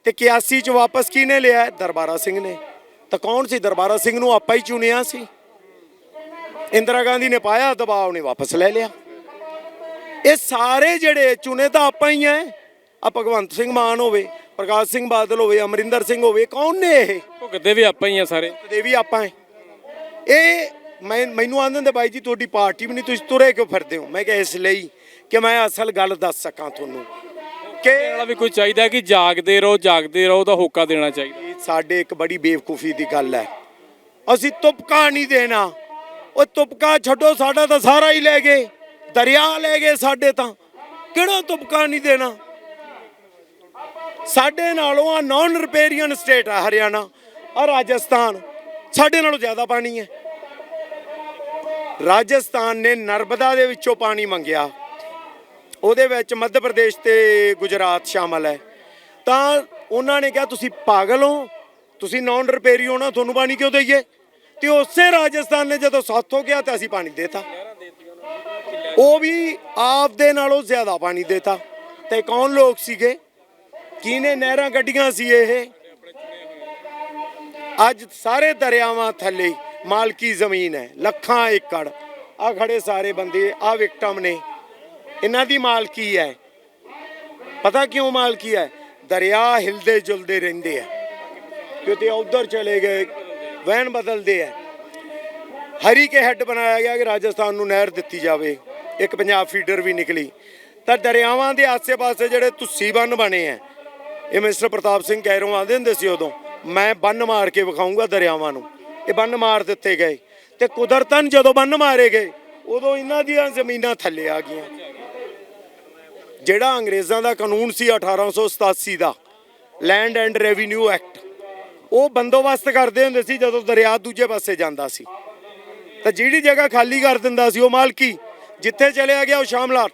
ਤੇ 81 ਚ ਵਾਪਸ ਕਿਹਨੇ ਲਿਆ? ਦਰਬਾਰਾ ਸਿੰਘ ਨੇ। ਤਾਂ ਕੌਣ ਸੀ? ਦਰਬਾਰਾ ਸਿੰਘ ਨੂੰ ਆਪਾਂ ਹੀ ਚੁਣਿਆ ਸੀ। ਇੰਦਰਾ ਗਾਂਧੀ ਨੇ ਪਾਇਆ ਦਬਾਅ ਉਹਨੇ ਵਾਪਸ ਲੈ ਲਿਆ। ਇਹ ਸਾਰੇ ਜਿਹੜੇ ਚੁਣੇ ਤਾਂ ਆਪਾਂ ਹੀ ਐ। ਆ ਭਗਵੰਤ ਸਿੰਘ ਮਾਨ ਹੋਵੇ ਪ੍ਰਕਾਸ਼ ਸਿੰਘ ਬਾਦਲ ਹੋਵੇ ਅਮਰਿੰਦਰ ਸਿੰਘ ਹੋਵੇ ਕੌਣ ਨੇ ਇਹ? ਭੁਗਤਦੇ ਵੀ ਆਪਾਂ ਹੀ ਆ ਸਾਰੇ। ਦੇ ਵੀ ਆਪਾਂ ਐ। ਇਹ ਮੈਂ ਮੈਨੂੰ ਆਂਦੇ ਨੇ ਬਾਈ ਜੀ ਤੁਹਾਡੀ ਪਾਰਟੀ ਵੀ ਨਹੀਂ ਤੁਸੀਂ ਤੁਰੇ ਕਿਉਂ ਫਿਰਦੇ ਹੋ? ਮੈਂ ਕਿਹਾ ਇਸ ਲਈ ਕਿ ਮੈਂ ਅਸਲ ਗੱਲ ਦੱਸ ਸਕਾਂ ਤੁਹਾਨੂੰ ਕਿ ਵਾਲਾ ਵੀ ਕੋਈ ਚਾਹੀਦਾ ਕਿ ਜਾਗਦੇ ਰਹੋ ਜਾਗਦੇ ਰਹੋ ਦਾ ਹੋਕਾ ਦੇਣਾ ਚਾਹੀਦਾ। ਸਾਡੇ ਇੱਕ ਬੜੀ ਬੇਵਕੂਫੀ ਦੀ ਗੱਲ ਹੈ ਅਸੀਂ ਤੁਪਕਾ ਨਹੀਂ ਦੇਣਾ। ਉਹ ਤੁਪਕਾ ਛੱਡੋ, ਸਾਡਾ ਤਾਂ ਸਾਰਾ ਹੀ ਲੈ ਗਏ। ਦਰਿਆ ਲੈ ਗਏ ਸਾਡੇ ਤਾਂ। ਕਿਹੜਾ ਤੁਪਕਾ ਨਹੀਂ ਦੇਣਾ? ਸਾਡੇ ਨਾਲੋਂ ਆ ਨਾਨ ਰਿਪੇਰੀਅਨ ਸਟੇਟ ਆ ਹਰਿਆਣਾ, ਆ ਰਾਜਸਥਾਨ। ਸਾਡੇ ਨਾਲੋਂ ਜ਼ਿਆਦਾ ਪਾਣੀ ਹੈ। ਰਾਜਸਥਾਨ ਨੇ ਨਰਮਦਾ ਦੇ ਵਿੱਚੋਂ ਪਾਣੀ ਮੰਗਿਆ। ਉਹਦੇ ਵਿੱਚ ਮੱਧ ਪ੍ਰਦੇਸ਼ ਤੇ ਗੁਜਰਾਤ ਸ਼ਾਮਲ ਹੈ। ਤਾਂ ਉਹਨਾਂ ਨੇ ਕਿਹਾ, ਤੁਸੀਂ ਪਾਗਲ ਹੋ। ਤੁਸੀਂ ਨਾਨ ਰਿਪੇਰੀ ਹੋਣਾ ਤੁਹਾਨੂੰ ਪਾਣੀ ਕਿਉਂ ਦਈਏ? ਤੇ ਉਸੇ ਰਾਜਸਥਾਨ ਨੇ ਜਦੋਂ ਸਾਥੋਂ ਕਿਹਾ ਤਾਂ ਅਸੀਂ ਪਾਣੀ ਦੇਤਾ। ਉਹ ਵੀ ਆਪ ਦੇ ਨਾਲੋਂ ਜ਼ਿਆਦਾ ਪਾਣੀ ਦੇਤਾ। ਤੇ ਕੌਣ ਲੋਕ ਸੀਗੇ? ਕਿਹਨੇ ਨਹਿਰਾਂ ਗੱਡੀਆਂ ਸੀ ਇਹ? ਅੱਜ ਸਾਰੇ ਦਰਿਆਵਾਂ ਥੱਲੇ ਮਾਲਕੀ ਜ਼ਮੀਨ ਹੈ, ਲੱਖਾਂ ਏਕੜ। ਆ ਖੜੇ ਸਾਰੇ ਬੰਦੇ ਆ ਵਿਕਟਮ ਨੇ। ਇਹਨਾਂ ਦੀ ਮਾਲਕੀ ਹੈ। ਪਤਾ ਕਿਉਂ ਮਾਲਕੀ ਹੈ? ਦਰਿਆ ਹਿਲਦੇ ਜੁਲਦੇ ਰਹਿੰਦੇ ਆ। ਕਿਉਂਕਿ ਉਧਰ ਚਲੇ ਗਏ ਵਹਿਣ ਬਦਲਦੇ ਹੈ ਹਰੀ ਕੇ ਹੈੱਡ ਬਣਾਇਆ ਗਿਆ ਕਿ ਰਾਜਸਥਾਨ ਨੂੰ ਨਹਿਰ ਦਿੱਤੀ ਜਾਵੇ। ਇੱਕ ਪੰਜਾਬ ਫੀਡਰ ਵੀ ਨਿਕਲੀ। ਤਾਂ ਦਰਿਆਵਾਂ ਦੇ ਆਸੇ-ਪਾਸੇ ਜਿਹੜੇ ਤੁਸੀ ਬੰਨ ਬਣੇ ਆ, ਇਹ ਮਿਸਟਰ ਪ੍ਰਤਾਪ ਸਿੰਘ ਕੈਰੋਂ ਆਂਦੇ ਹੁੰਦੇ ਸੀ ਉਦੋਂ, ਮੈਂ ਬੰਨ ਮਾਰ ਕੇ ਵਿਖਾਊਂਗਾ ਦਰਿਆਵਾਂ ਨੂੰ। ਇਹ ਬੰਨ ਮਾਰ ਦਿੱਤੇ ਗਏ। ਤੇ ਕੁਦਰਤਨ ਜਦੋਂ ਬੰਨ ਮਾਰੇ ਗਏ, ਉਦੋਂ ਇਹਨਾਂ ਦੀਆਂ ਜ਼ਮੀਨਾਂ ਥੱਲੇ ਆ ਗਈਆਂ। ਜਿਹੜਾ ਅੰਗਰੇਜ਼ਾਂ ਦਾ ਕਾਨੂੰਨ ਸੀ 1887 ਦਾ ਲੈਂਡ ਐਂਡ ਰੈਵਨਿਊ ਐਕਟ ਉਹ ਬੰਦੋਬਸਤ ਕਰਦੇ ਹੁੰਦੇ ਸੀ ਜਦੋਂ ਦਰਿਆ ਦੂਜੇ ਪਾਸੇ ਜਾਂਦਾ ਸੀ। ਤਾਂ ਜਿਹੜੀ ਜਗ੍ਹਾ ਖਾਲੀ ਕਰ ਦਿੰਦਾ ਸੀ ਉਹ ਮਾਲਕੀ, ਜਿੱਥੇ ਚਲਿਆ ਗਿਆ ਉਹ ਸ਼ਾਮਲਾਟ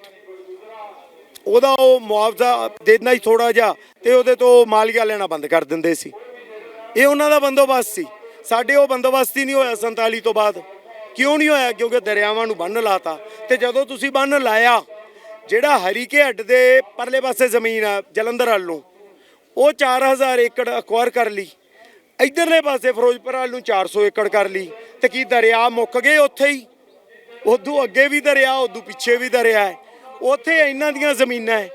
ਉਹਦਾ ਉਹ ਮੁਆਵਜ਼ਾ ਦੇਣਾ ਹੀ ਥੋੜਾ ਜਿਹਾ ਤੇ ਉਹਦੇ ਤੋਂ ਮਾਲੀਆ ਲੈਣਾ ਬੰਦ ਕਰ ਦਿੰਦੇ ਸੀ। ਇਹ ਉਹਨਾਂ ਦਾ ਬੰਦੋਬਸਤ ਸੀ। ਸਾਡੇ ਉਹ ਬੰਦੋਬਸਤ ਹੀ ਨਹੀਂ ਹੋਇਆ 47 ਤੋਂ ਬਾਅਦ। ਕਿਉਂ ਨਹੀਂ ਹੋਇਆ? ਕਿਉਂਕਿ ਦਰਿਆਵਾਂ ਨੂੰ ਬੰਨ ਲਾਤਾ। ਤੇ ਜਦੋਂ ਤੁਸੀਂ ਬੰਨ ਲਾਇਆ, ਜਿਹੜਾ ਹਰੀਕੇ ਹੱਡ ਦੇ ਪਰਲੇ ਪਾਸੇ ਜ਼ਮੀਨ ਆ ਜਲੰਧਰ ਵੱਲ ਨੂੰ, ਉਹ 4000 ਏਕੜ ਅਕਵਾਇਰ ਕਰ ਲਈ। ਇਧਰਲੇ ਪਾਸੇ ਫਿਰੋਜ਼ਪੁਰ ਵੱਲ ਨੂੰ 400 ਏਕੜ ਕਰ ਲਈ ਤੇ ਕੀ ਦਰਿਆ ਮੁੱਕ ਗਏ ਉੱਥੇ ਹੀ? ਉਦੋਂ ਅੱਗੇ ਵੀ ਦਰਿਆ ਉਦੋਂ ਪਿੱਛੇ ਵੀ ਦਰਿਆ ਹੈ। ਉੱਥੇ ਇਹਨਾਂ ਦੀਆਂ ਜ਼ਮੀਨਾਂ ਹੈ।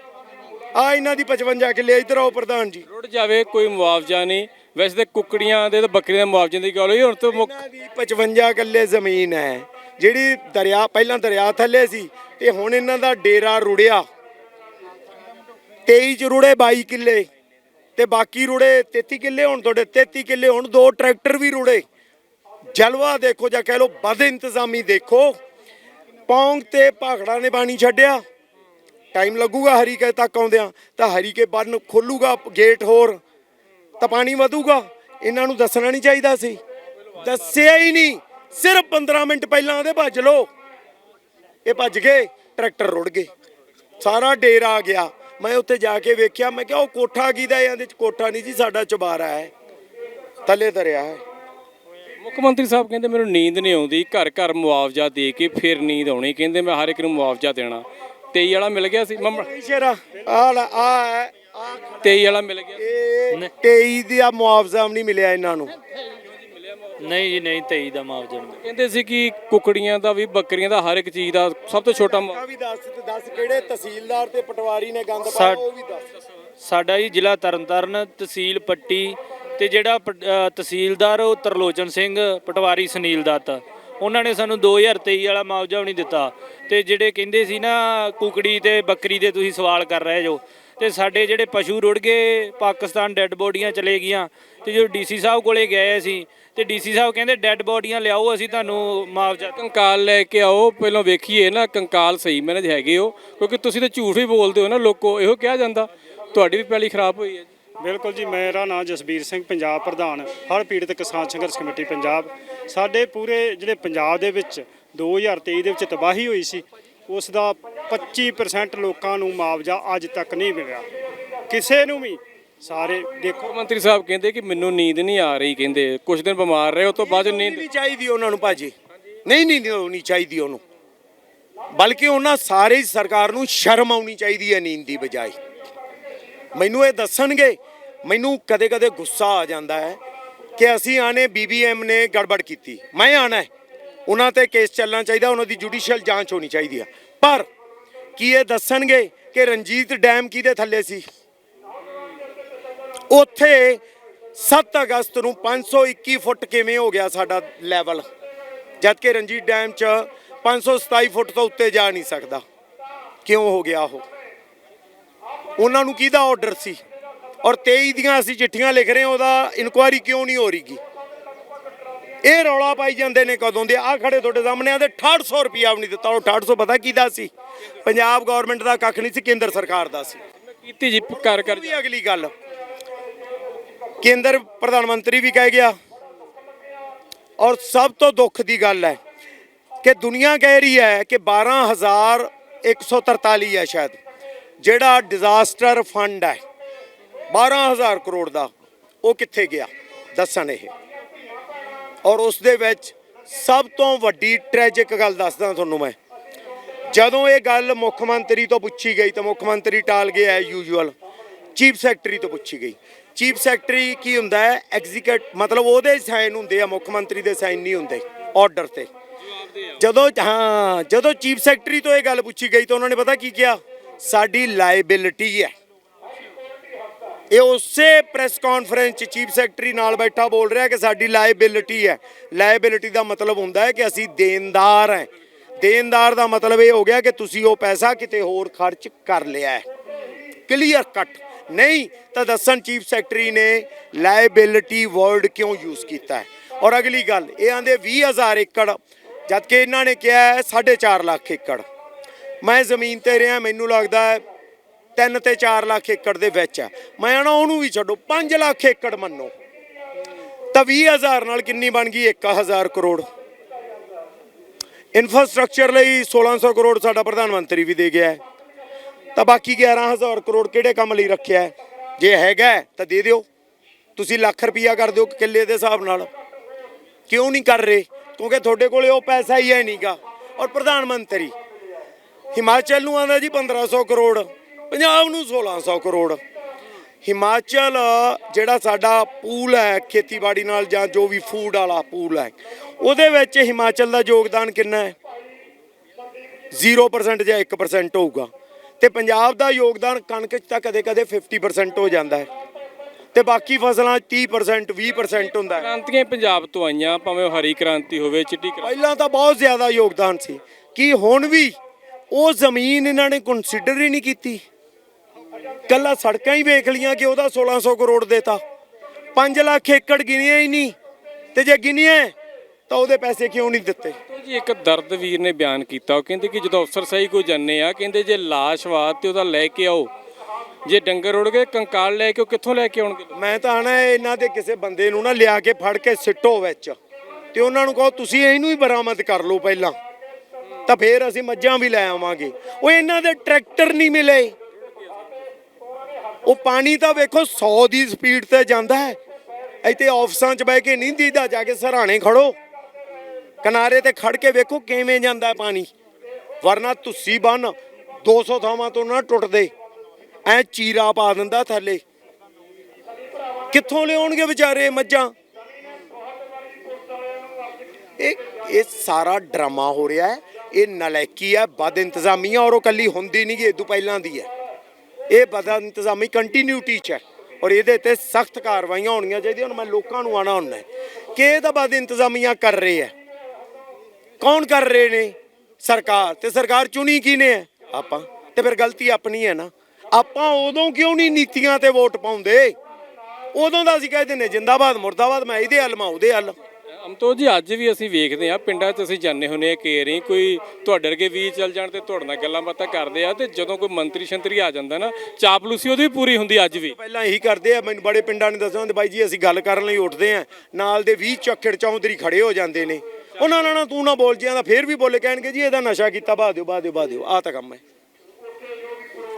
ਆ ਇਹਨਾਂ ਦੀ 55 ਕਿੱਲੇ ਇਧਰ ਆਓ ਪ੍ਰਧਾਨ ਜੀ। ਰੁੜ ਜਾਵੇ ਕੋਈ ਮੁਆਵਜ਼ਾ ਨਹੀਂ। ਵੈਸੇ ਤਾਂ ਕੁੱਕੜੀਆਂ ਦੇ ਤੇ ਬੱਕਰੀਆਂ ਦੇ ਮੁਆਵਜ਼ੇ ਦੀ ਗੱਲ ਹੋਈ ਹੁਣ ਤਾਂ ਮੁੱਕ ਇਹਨਾਂ ਦੀ 55 ਕਿੱਲੇ ਜ਼ਮੀਨ ਹੈ। ਜਿਹੜੀ ਦਰਿਆ ਪਹਿਲਾਂ ਦਰਿਆ ਥੱਲੇ ਸੀ ਤੇ ਹੁਣ ਇਹਨਾਂ ਦਾ ਡੇਰਾ ਰੁੜਿਆ। 23 ਚ ਰੁੜੇ 22 ਕਿੱਲੇ। ਤੇ ਬਾਕੀ ਰੁੜੇ 33 ਕਿੱਲੇ ਹੁਣ ਤੁਹਾਡੇ 33 ਕਿੱਲੇ ਹੁਣ, ਦੋ ਟਰੈਕਟਰ ਵੀ ਰੁੜੇ। ਜਲਵਾ ਦੇਖੋ ਜਾਂ ਕਹਿ ਲਓ ਬਦ ਇੰਤਜ਼ਾਮੀ ਦੇਖੋ। ਪੌਂਗ ਤੇ ਭਾਖੜਾ ਨੇ ਪਾਣੀ ਛੱਡਿਆ। ਟਾਈਮ ਲੱਗੂਗਾ ਹਰੀਕੇ ਤੱਕ ਆਉਂਦਿਆਂ, ਤਾਂ ਹਰੀਕੇ ਬੰਨ ਖੋਲੂਗਾ ਗੇਟ ਹੋਰ, ਤਾਂ ਪਾਣੀ ਵਧੂਗਾ। ਇਹਨਾਂ ਨੂੰ ਦੱਸਣਾ ਨਹੀਂ ਚਾਹੀਦਾ ਸੀ। ਦੱਸਿਆ ਹੀ ਨਹੀਂ। ਸਿਰਫ 15 ਮਿੰਟ ਪਹਿਲਾਂ ਉਹਦੇ ਭੱਜ ਲੋ ਇਹ ਭੱਜ ਗਏ, ਟਰੈਕਟਰ ਰੁੜ ਗਏ। ਸਾਰਾ ਡੇਰ ਆ ਗਿਆ। ਮੈਂ ਉੱਥੇ ਜਾ ਕੇ ਵੇਖਿਆ ਮੈਂ ਕਿਹਾ ਉਹ ਕੋਠਾ ਕਿਹਦਾ ਹੈ? ਇਹਦੇ ਚ ਕੋਠਾ ਨਹੀਂ ਜੀ ਸਾਡਾ ਚੁਬਾਰਾ ਹੈ। ਥੱਲੇ ਦਰਿਆ ਹੈ। ਮੁੱਖ ਮੰਤਰੀ ਸਾਹਿਬ ਕਹਿੰਦੇ ਮੈਨੂੰ ਨੀਂਦ ਨਹੀਂ ਆਉਂਦੀ ਘਰ ਘਰ ਮੁਆਵਜ਼ਾ ਦੇ ਕੇ ਫਿਰ ਨੀਂਦ ਆਉਣੀ। ਕਹਿੰਦੇ ਮੈਂ ਹਰ ਇੱਕ ਨੂੰ ਮੁਆਵਜ਼ਾ ਦੇਣਾ। 23 ਵਾਲਾ ਮਿਲ ਗਿਆ ਸੀ ਮੰਮ ਨਹੀਂ ਸ਼ੇਰਾ ਆ ਲੈ ਆ ਹੈ ਆ 23 ਵਾਲਾ ਮਿਲ ਗਿਆ ਇਹ 23 ਦਾ ਮੁਆਵਜ਼ਾ ਵੀ ਨਹੀਂ ਮਿਲਿਆ ਇਹਨਾਂ ਨੂੰ। ਨਹੀਂ ਜੀ ਨਹੀਂ 23 ਦਾ ਮੁਆਵਜ਼ਾ ਨਹੀਂ। ਕਹਿੰਦੇ ਸੀ ਕਿ ਕੁਕੜੀਆਂ ਦਾ ਵੀ ਬੱਕਰੀਆਂ ਦਾ ਹਰ ਇੱਕ ਚੀਜ਼ ਦਾ ਸਭ ਤੋਂ ਛੋਟਾ ਮੁਆ- ਵੀ ਦੱਸ ਤੇ ਦੱਸ ਕਿਹੜੇ ਤਹਿਸੀਲਦਾਰ ਤੇ ਪਟਵਾਰੀ ਨੇ ਗੰਦ ਪਾਇਆ ਸਾ- ਉਹ ਵੀ ਦੱਸ ਸਾਡਾ ਜੀ ਜ਼ਿਲ੍ਹਾ ਤਰਨਤਾਰਨ ਤਹਿਸੀਲ ਪੱਟੀ ਤੇ ਜਿਹੜਾ ਪ- ਅ, ਤਹਿਸੀਲਦਾਰ ਉਹ ਤਰਲੋਚਨ ਸਿੰਘ ਪਟਵਾਰੀ ਸੁਨੀਲ ਦੱਤ। ਉਹਨਾਂ ਨੇ ਸਾਨੂੰ 2023 ਵਾਲਾ ਮੁਆਵਜ਼ਾ ਵੀ ਨਹੀਂ ਦਿੱਤਾ। ਤੇ ਜਿਹੜੇ ਕਹਿੰਦੇ ਸੀ ਨਾ ਕੁਕੜੀ ਤੇ ਬੱਕਰੀ ਦੇ ਤੁਸੀਂ ਸਵਾਲ ਕਰ ਰਹੇ ਜੋ ਤੇ ਸਾਡੇ ਜਿਹੜੇ ਪਸ਼ੂ ਰੁੜ ਗਏ ਪਾਕਿਸਤਾਨ ਡੈੱਡ ਬੋਡੀਆਂ ਚਲੇ ਗਈਆਂ ਤੇ ਜੋ ਡੀਸੀ ਸਾਹਿਬ ਕੋਲੇ ਗਏ ਸੀ ਤੇ ਡੀਸੀ ਸਾਹਿਬ ਕਹਿੰਦੇ ਡੈੱਡ ਬੋਡੀਆਂ ਲਿਆਓ ਅਸੀਂ ਤੁਹਾਨੂੰ ਮੁਆਵਜ਼ਾ ਕੰਕਾਲ ਲੈ ਕੇ ਆਓ ਪਹਿਲਾਂ ਵੇਖੀਏ ਨਾ ਕੰਕਾਲ ਸਹੀ ਮੈਨੇਜ ਹੈਗੇ ਹੋ ਕਿਉਂਕਿ ਤੁਸੀਂ ਤਾਂ ਝੂਠ ਹੀ ਬੋਲਦੇ ਹੋ ਨਾ ਲੋਕੋ ਇਹੋ ਕਿਹਾ ਜਾਂਦਾ ਤੁਹਾਡੀ ਵੀ ਪਹਿਲੀ ਖਰਾਬ ਹੋਈ ਹੈ ਜੀ। ਬਿਲਕੁਲ ਜੀ ਮੇਰਾ ਨਾਮ ਜਸਬੀਰ ਸਿੰਘ ਪੰਜਾਬ ਪ੍ਰਧਾਨ ਹੜ੍ਹ ਪੀੜਤ ਕਿਸਾਨ ਸੰਘਰਸ਼ ਕਮੇਟੀ ਪੰਜਾਬ। ਸਾਡੇ ਪੂਰੇ ਜਿਹੜੇ ਪੰਜਾਬ ਦੇ ਵਿੱਚ 2023 ਦੇ ਵਿੱਚ ਤਬਾਹੀ ਹੋਈ ਸੀ ਉਸ ਦਾ 25% ਲੋਕਾਂ ਨੂੰ ਮੁਆਵਜ਼ਾ ਅੱਜ ਤੱਕ ਨਹੀਂ ਮਿਲਿਆ। ਕਿਸੇ ਨੂੰ ਵੀ ਸਾਰੇ ਦੇਖੋ। ਮੰਤਰੀ ਸਾਹਿਬ ਕਹਿੰਦੇ ਕਿ ਮੈਨੂੰ ਨੀਂਦ ਨਹੀਂ ਆ ਰਹੀ ਕਹਿੰਦੇ ਕੁਝ ਦਿਨ ਬਿਮਾਰ ਰਹੇ ਉਸ ਤੋਂ ਬਾਅਦ ਨੀਂਦ ਨਹੀਂ ਚਾਹੀਦੀ ਉਹਨਾਂ ਨੂੰ ਭਾਜੀ। ਨਹੀਂ ਨਹੀਂ ਨਹੀਂ ਨਹੀਂ ਚਾਹੀਦੀ ਉਹਨੂੰ। ਬਲਕਿ ਉਹਨਾਂ ਸਾਰੇ ਹੀ ਸਰਕਾਰ ਨੂੰ ਸ਼ਰਮ ਆਉਣੀ ਚਾਹੀਦੀ ਹੈ ਨੀਂਦ ਦੀ ਬਜਾਏ। ਮੈਨੂੰ ਇਹ ਦੱਸਣਗੇ ਮੈਨੂੰ ਕਦੇ ਕਦੇ ਗੁੱਸਾ ਆ ਜਾਂਦਾ ਹੈ ਕਿ ਅਸੀਂ ਆਨੇ ਬੀਬੀਐਮ ਨੇ ਗੜਬੜ ਕੀਤੀ। ਮੈਂ ਆਣਾ ਹੈ। ਉਹਨਾਂ ਤੇ ਕੇਸ ਚੱਲਣਾ ਚਾਹੀਦਾ ਉਹਨਾਂ ਦੀ ਜੁਡੀਸ਼ੀਅਲ ਜਾਂਚ ਹੋਣੀ ਚਾਹੀਦੀ ਆ। ਪਰ ਕੀ ਇਹ ਦੱਸਣਗੇ ਕਿ ਰਣਜੀਤ ਡੈਮ ਕਿਹਦੇ ਥੱਲੇ ਸੀ? ਉੱਥੇ 7 ਅਗਸਤ ਨੂੰ 521 ਫੁੱਟ ਕਿਵੇਂ ਹੋ ਗਿਆ ਸਾਡਾ ਲੈਵਲ ਜਦ ਕਿ ਰਣਜੀਤ ਡੈਮ 'ਚ 527 ਫੁੱਟ ਤੋਂ ਉੱਤੇ ਜਾ ਨਹੀਂ ਸਕਦਾ। ਕਿਉਂ ਹੋ ਗਿਆ ਉਹ? ਉਹਨਾਂ ਨੂੰ ਕਿਹਦਾ ਆਰਡਰ ਸੀ? ਔਰ 23 ਦੀਆਂ ਅਸੀਂ ਚਿੱਠੀਆਂ ਲਿਖ ਰਹੇ ਹਾਂ ਉਹਦਾ ਇਨਕੁਆਇਰੀ ਕਿਉਂ ਨਹੀਂ ਹੋ ਰਹੀਗੀ? ਇਹ ਰੌਲਾ ਪਾਈ ਜਾਂਦੇ ਨੇ ਕਦੋਂ ਦੇ? ਆ ਖੜੇ ਤੁਹਾਡੇ ਸਾਹਮਣੇ ਆਦੇ 6800 ਰੁਪਿਆ ਵੀ ਨਹੀਂ ਦਿੱਤਾ। ਉਹ 6800 ਪਤਾ ਕਿਹਦਾ ਸੀ? ਪੰਜਾਬ ਗਵਰਨਮੈਂਟ ਦਾ ਕੱਖ ਨਹੀਂ ਸੀ ਕੇਂਦਰ ਸਰਕਾਰ ਦਾ ਸੀ। ਕੀਤੀ ਜੀ ਕਰ ਕਰ ਵੀ ਅਗਲੀ ਗੱਲ। ਕੇਂਦਰ ਪ੍ਰਧਾਨ ਮੰਤਰੀ ਵੀ ਕਹਿ ਗਿਆ। ਔਰ ਸਭ ਤੋਂ ਦੁੱਖ ਦੀ ਗੱਲ ਹੈ ਕਿ ਦੁਨੀਆ ਕਹਿ ਰਹੀ ਹੈ ਕਿ 12143 ਹੈ ਸ਼ਾਇਦ, ਜਿਹੜਾ ਡਿਜ਼ਾਸਟਰ ਫੰਡ ਹੈ 12000 ਕਰੋੜ ਦਾ, ਉਹ ਕਿੱਥੇ ਗਿਆ? ਦੱਸਣ ਇਹ। ਔਰ ਉਸ ਦੇ ਵਿੱਚ ਸਭ ਤੋਂ ਵੱਡੀ ਟ੍ਰੈਜਿਕ ਗੱਲ ਦੱਸਦਾ ਤੁਹਾਨੂੰ ਮੈਂ। ਜਦੋਂ ਇਹ ਗੱਲ ਮੁੱਖ ਮੰਤਰੀ ਤੋਂ ਪੁੱਛੀ ਗਈ, ਤਾਂ ਮੁੱਖ ਮੰਤਰੀ ਟਾਲ ਗਿਆ ਹੈ ਯੂਜੂਅਲ ਚੀਫ ਸੈਕਟਰੀ ਤੋਂ ਪੁੱਛੀ ਗਈ। ਚੀਫ ਸੈਕਟਰੀ ਕੀ ਹੁੰਦਾ ਹੈ? ਐਗਜ਼ੀਕਿਊਟ ਮਤਲਬ ਉਹਦੇ ਸਾਈਨ ਹੁੰਦੇ ਆ, ਮੁੱਖ ਮੰਤਰੀ ਦੇ ਸਾਈਨ ਨਹੀਂ ਹੁੰਦੇ ਆਰਡਰ ਤੇ। ਜਦੋਂ, ਹਾਂ, ਜਦੋਂ ਚੀਫ ਸੈਕਟਰੀ ਤੋਂ ਇਹ ਗੱਲ ਪੁੱਛੀ ਗਈ ਤਾਂ ਉਹਨਾਂ ਨੇ ਪਤਾ ਕੀ ਕਿਹਾ? ਸਾਡੀ ਲਾਇਬਿਲਿਟੀ ਹੈ। ਇਹ ਉਸੇ ਪ੍ਰੈਸ ਕਾਨਫਰੰਸ ਚ ਚੀਫ ਸੈਕਟਰੀ ਨਾਲ ਬੈਠਾ ਬੋਲ ਰਿਹਾ ਕਿ ਸਾਡੀ ਲਾਇਬਿਲਿਟੀ ਹੈ। ਲਾਇਬਿਲਿਟੀ ਦਾ ਮਤਲਬ ਹੁੰਦਾ ਹੈ ਕਿ ਅਸੀਂ ਦੇਣਦਾਰ ਹੈ। ਦੇਣਦਾਰ ਦਾ ਮਤਲਬ ਇਹ ਹੋ ਗਿਆ ਕਿ ਤੁਸੀਂ ਉਹ ਪੈਸਾ ਕਿਤੇ ਹੋਰ ਖਰਚ ਕਰ ਲਿਆ ਹੈ। ਕਲੀਅਰ ਕੱਟ ਨਹੀਂ, ਤਾਂ ਦੱਸਣ ਚੀਫ ਸੈਕਟਰੀ ਨੇ ਲਾਇਬਿਲਿਟੀ ਵਰਡ ਕਿਉਂ ਯੂਜ਼ ਕੀਤਾ ਹੈ? ਔਰ ਅਗਲੀ ਗੱਲ, ਇਹ ਆਂਦੇ 20000 ਏਕੜ ਜਦ ਕਿ ਇਹਨਾਂ ਨੇ ਕਿਹਾ ਹੈ 4.5 ਲੱਖ ਏਕੜ। ਮੈਂ ਜ਼ਮੀਨ ਤੇ ਰਿਹਾ, ਮੈਨੂੰ ਲੱਗਦਾ ਹੈ 3 ਤੇ 4 ਲੱਖ ਏਕੜ ਦੇ ਵਿੱਚ ਹੈ। ਮੈਂ ਨਾ ਉਹਨੂੰ ਵੀ ਛੱਡੋ 5 ਲੱਖ ਏਕੜ ਮੰਨੋ। ਤਾਂ 20000 ਨਾਲ ਕਿੰਨੀ ਬਣ ਗਈ? 1000 ਕਰੋੜ। ਇਨਫਰਾਸਟ੍ਰਕਚਰ ਲਈ 1600 ਕਰੋੜ ਸਾਡਾ ਪ੍ਰਧਾਨ ਮੰਤਰੀ ਵੀ ਦੇ ਗਿਆ ਹੈ। ਤਾਂ ਬਾਕੀ 11000 ਕਰੋੜ ਕਿਹੜੇ ਕੰਮ ਲਈ ਰੱਖਿਆ ਹੈ? ਜੇ ਹੈਗਾ ਤਾਂ ਦੇ ਦਿਓ। ਤੁਸੀਂ ਲੱਖ ਰੁਪਈਆ ਕਰ ਦਿਓ ਕਿੱਲੇ ਦੇ ਹਿਸਾਬ ਨਾਲ। ਕਿਉਂ ਨਹੀਂ ਕਰ ਰਹੇ? ਕਿਉਂਕਿ ਤੁਹਾਡੇ ਕੋਲੇ ਉਹ ਪੈਸਾ ਹੀ ਹੈ ਨਹੀਂਗਾ। ਔਰ ਪ੍ਰਧਾਨ ਮੰਤਰੀ, ਹਿਮਾਚਲ ਨੂੰ ਆਂਦਾ ਜੀ 1500 ਕਰੋੜ, ਪੰਜਾਬ ਨੂੰ 1600 ਕਰੋੜ। ਹਿਮਾਚਲ, ਜਿਹੜਾ ਸਾਡਾ ਪੂਲ ਹੈ, ਖੇਤੀਬਾੜੀ ਨਾਲ ਜਾਂ ਜੋ ਵੀ ਫੂਡ ਵਾਲਾ ਪੂਲ ਹੈ, ਉਹਦੇ ਵਿੱਚ ਹਿਮਾਚਲ ਦਾ ਯੋਗਦਾਨ ਕਿੰਨਾ ਹੈ? 0% ਜਾਂ 1% ਹੋਊਗਾ। ਤੇ ਪੰਜਾਬ ਦਾ ਯੋਗਦਾਨ ਕਣਕ 'ਚ ਤਾਂ ਕਦੇ-ਕਦੇ 50% ਹੋ ਜਾਂਦਾ ਹੈ। ਤੇ ਬਾਕੀ ਫਸਲਾਂ 'ਚ 30% 20% ਹੁੰਦਾ ਹੈ। ਕ੍ਰਾਂਤੀਆਂ ਪੰਜਾਬ ਤੋਂ ਆਈਆਂ ਭਾਵੇਂ ਉਹ ਹਰੀ ਕ੍ਰਾਂਤੀ ਹੋਵੇ ਚਿੱਟੀ ਕ੍ਰਾਂਤੀ। ਪਹਿਲਾਂ ਤਾਂ ਬਹੁਤ ਜ਼ਿਆਦਾ ਯੋਗਦਾਨ ਸੀ। ਕੀ ਹੁਣ ਵੀ ਉਹ ਜ਼ਮੀਨ ਇਹਨਾਂ ਨੇ ਕੰਸੀਡਰ ਹੀ ਨਹੀਂ ਕੀਤੀ। ਕੱਲਾ ਸੜਕਾਂ ਹੀ ਵੇਖ ਲੀਆਂ ਕਿ ਉਹਦਾ 1600 ਕਰੋੜ ਦੇਤਾ। 5 ਲੱਖ ਏਕੜ ਗਿਣਿਆ ਹੀ ਨਹੀਂ। ਤੇ ਜੇ ਗਿਣਿਆ ਤਾਂ ਉਹਦੇ ਪੈਸੇ ਕਿਉਂ ਨਹੀਂ ਦਿੱਤੇ? ਜੀ ਇੱਕ ਦਰਦ ਵੀਰ ਨੇ ਬਿਆਨ ਕੀਤਾ। ਉਹ ਕਹਿੰਦੇ ਕਿ ਜਦੋਂ ਅਫਸਰ ਸਹੀ ਕੋ ਜੰਨੇ ਆ ਕਹਿੰਦੇ ਜੇ ਲਾਸ਼ ਵਾ ਤੇ ਉਹਦਾ ਲੈ ਕੇ ਆਓ ਜੇ ਡੰਗਰ ਉੜ ਗਏ ਕੰਕਾਲ ਲੈ ਕੇ ਉਹ ਕਿੱਥੋਂ ਲੈ ਕੇ ਆਉਣਗੇ? ਮੈਂ ਤਾਂ ਆਣਾ ਇਹਨਾਂ ਦੇ ਕਿਸੇ ਬੰਦੇ ਨੂੰ ਨਾ ਲਿਆ ਕੇ ਫੜ ਕੇ ਸਿੱਟੋ ਵਿੱਚ। ਤੇ ਉਹਨਾਂ ਨੂੰ ਕਹੋ ਤੁਸੀਂ ਇਹਨੂੰ ਹੀ ਬਰਾਮਦ ਕਰ ਲਓ ਪਹਿਲਾਂ। ਤਾਂ ਫੇਰ ਅਸੀਂ ਮੱਝਾਂ ਵੀ ਲੈ ਆਵਾਂਗੇ। ਉਹ ਇਹਨਾਂ ਦੇ ਟਰੈਕਟਰ ਨਹੀਂ ਮਿਲੇ। ਉਹ ਪਾਣੀ ਤਾਂ ਵੇਖੋ 100 ਦੀ ਸਪੀਡ ਤੇ ਜਾਂਦਾ ਹੈ। ਇੱਥੇ ਆਫਿਸਾਂ 'ਚ ਬਹਿ ਕੇ ਨਹੀਂ ਦੀਦਾ ਜਾ ਕੇ ਸਰਾਣੇ ਖੜੋ। ਕਿਨਾਰੇ ਤੇ ਖੜ ਕੇ ਵੇਖੋ ਕਿਵੇਂ ਜਾਂਦਾ ਪਾਣੀ। ਵਰਨਾ ਤੁਸੀਂ ਬੰਨ 200 ਥਾਵਾਂ ਤੋਂ ਨਾ ਟੁੱਟਦੇ। ਐ ਚੀਰਾ ਪਾ ਦਿੰਦਾ ਥੱਲੇ। ਕਿੱਥੋਂ ਲਿਆਉਣਗੇ ਵਿਚਾਰੇ ਮੱਝਾਂ? ਇਹ ਇਹ ਸਾਰਾ ਡਰਾਮਾ ਹੋ ਰਿਹਾ ਹੈ। ਇਹ ਨਲਾਇਕੀ ਹੈ, ਬਦ ਇੰਤਜ਼ਾਮੀਆਂ ਔਰ ਉਹ ਕੱਲੀ ਹੁੰਦੀ ਨਹੀਂ ਇਹ ਤੋਂ ਪਹਿਲਾਂ ਦੀ ਹੈ। ਇਹ ਬਦ ਇੰਤਜ਼ਾਮੀ ਕੰਟੀਨਿਊਟੀ ਚ ਹੈ ਔਰ ਇਹਦੇ ਤੇ ਸਖਤ ਕਾਰਵਾਈਆਂ ਹੋਣੀਆਂ ਚਾਹੀਦੀਆਂ ਹੁਣ ਮੈਂ ਲੋਕਾਂ ਨੂੰ ਆਣਾ ਹੁੰਦਾ ਕਿ ਇਹ ਤਾਂ ਬਦ ਇੰਤਜ਼ਾਮੀਆਂ ਕਰ ਰਹੇ ਹੈ। ਕੌਣ ਕਰ ਰਹੇ ਨੇ? ਸਰਕਾਰ। ਤੇ ਸਰਕਾਰ ਚੁਣੀ ਕਿਨੇ ਹੈ? ਆਪਾਂ। ਤੇ ਫਿਰ ਗਲਤੀ ਆਪਣੀ ਹੈ ਨਾ। ਆਪਾਂ ਉਦੋਂ ਕਿਉਂ ਨਹੀਂ ਨੀਤੀਆਂ ਤੇ ਵੋਟ ਪਾਉਂਦੇ? ਉਦੋਂ ਦਾ ਅਸੀਂ ਕਹਿੰਦੇ ਨੇ ਜਿੰਦਾਬਾਦ ਮੁਰਦਾਬਾਦ ਮੈਂ ਇਹਦੇ ਹੱਲ ਮੈਂ ਉਹਦੇ ਹੱਲ। ਅਮਤੋਜ ਜੀ ਅੱਜ ਵੀ ਅਸੀਂ ਵੇਖਦੇ ਆ ਪਿੰਡਾਂ 'ਚ ਅਸੀਂ ਜਾਂਦੇ ਹੁੰਨੇ ਆ ਕੇਰੀ ਕੋਈ ਤੁਹਾਡੇ ਵਰਗੇ ਵੀ ਚੱਲ ਜਾਣ ਤੇ ਤੁਹਾਡੇ ਨਾਲ ਗੱਲਾਂ ਬਾਤਾਂ ਕਰਦੇ ਆ ਤੇ ਜਦੋਂ ਕੋਈ ਮੰਤਰੀ ਸ਼ੰਤਰੀ ਆ ਜਾਂਦਾ ਨਾ ਚਾਪਲੂਸੀ ਉਹਦੀ ਪੂਰੀ ਹੁੰਦੀ ਅੱਜ ਵੀ। ਪਹਿਲਾਂ ਇਹੀ ਕਰਦੇ ਆ ਮੈਨੂੰ ਬੜੇ ਪਿੰਡਾਂ ਨੇ ਦੱਸਿਆ ਹੁੰਦੇ ਬਾਈ ਜੀ ਅਸੀਂ ਗੱਲ ਕਰਨ ਲਈ ਉੱਠਦੇ ਆ ਨਾਲ ਦੇ 20 ਚੱਕੜ ਚੌਧਰੀ ਖੜੇ ਹੋ ਜਾਂਦੇ ਨੇ। ਉਹਨਾਂ ਨਾਲ ਨਾ ਤੂੰ ਨਾ ਬੋਲ ਜਿਆਂ ਦਾ ਫੇਰ ਵੀ ਬੋਲੇ ਕਹਿਣਗੇ ਜੀ, ਇਹਦਾ ਨਸ਼ਾ ਕੀਤਾ ਬਾ ਦਿਓ ਬਾ ਦਿਓ ਬਾ ਦਿਓ, ਆਹ ਤਾਂ ਕੰਮ ਹੈ।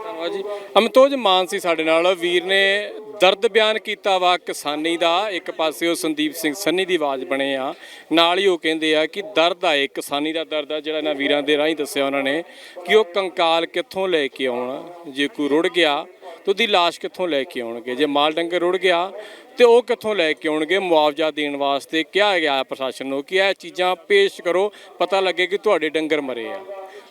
ਧੰਨਵਾਦ ਜੀ। ਅਮਤੋਜ ਮਾਨ ਸੀ ਸਾਡੇ ਨਾਲ, ਵੀਰ ਨੇ ਦਰਦ ਬਿਆਨ ਕੀਤਾ ਵਾ ਕਿਸਾਨੀ ਦਾ, ਇੱਕ ਪਾਸੇ ਉਹ ਸੰਦੀਪ ਸਿੰਘ ਸੰਨੀ ਦੀ ਆਵਾਜ਼ ਬਣੇ ਆ। ਨਾਲ ਹੀ ਉਹ ਕਹਿੰਦੇ ਆ ਕਿ ਦਰਦ ਆਏ ਕਿਸਾਨੀ ਦਾ ਦਰਦ ਆ, ਜਿਹੜਾ ਇਹਨਾਂ ਵੀਰਾਂ ਦੇ ਰਾਹੀਂ ਦੱਸਿਆ ਉਹਨਾਂ ਨੇ ਕਿ ਉਹ ਕੰਕਾਲ ਕਿੱਥੋਂ ਲੈ ਕੇ ਆਉਣ, ਜੇ ਕੋਈ ਰੁੜ ਗਿਆ ਤਾਂ ਉਹਦੀ ਲਾਸ਼ ਕਿੱਥੋਂ ਲੈ ਕੇ ਆਉਣਗੇ? ਜੇ ਮਾਲ ਡੰਗਰ ਰੁੜ ਗਿਆ ਤੇ ਉਹ ਕਿੱਥੋਂ ਲੈ ਕੇ ਆਉਣਗੇ ਮੁਆਵਜ਼ਾ ਦੇਣ ਵਾਸਤੇ? ਕਿਹਾ ਗਿਆ ਪ੍ਰਸ਼ਾਸਨ ਨੂੰ ਕਿ ਇਹ ਚੀਜ਼ਾਂ ਪੇਸ਼ ਕਰੋ, ਪਤਾ ਲੱਗੇ ਕਿ ਤੁਹਾਡੇ ਡੰਗਰ ਮਰੇ ਆ।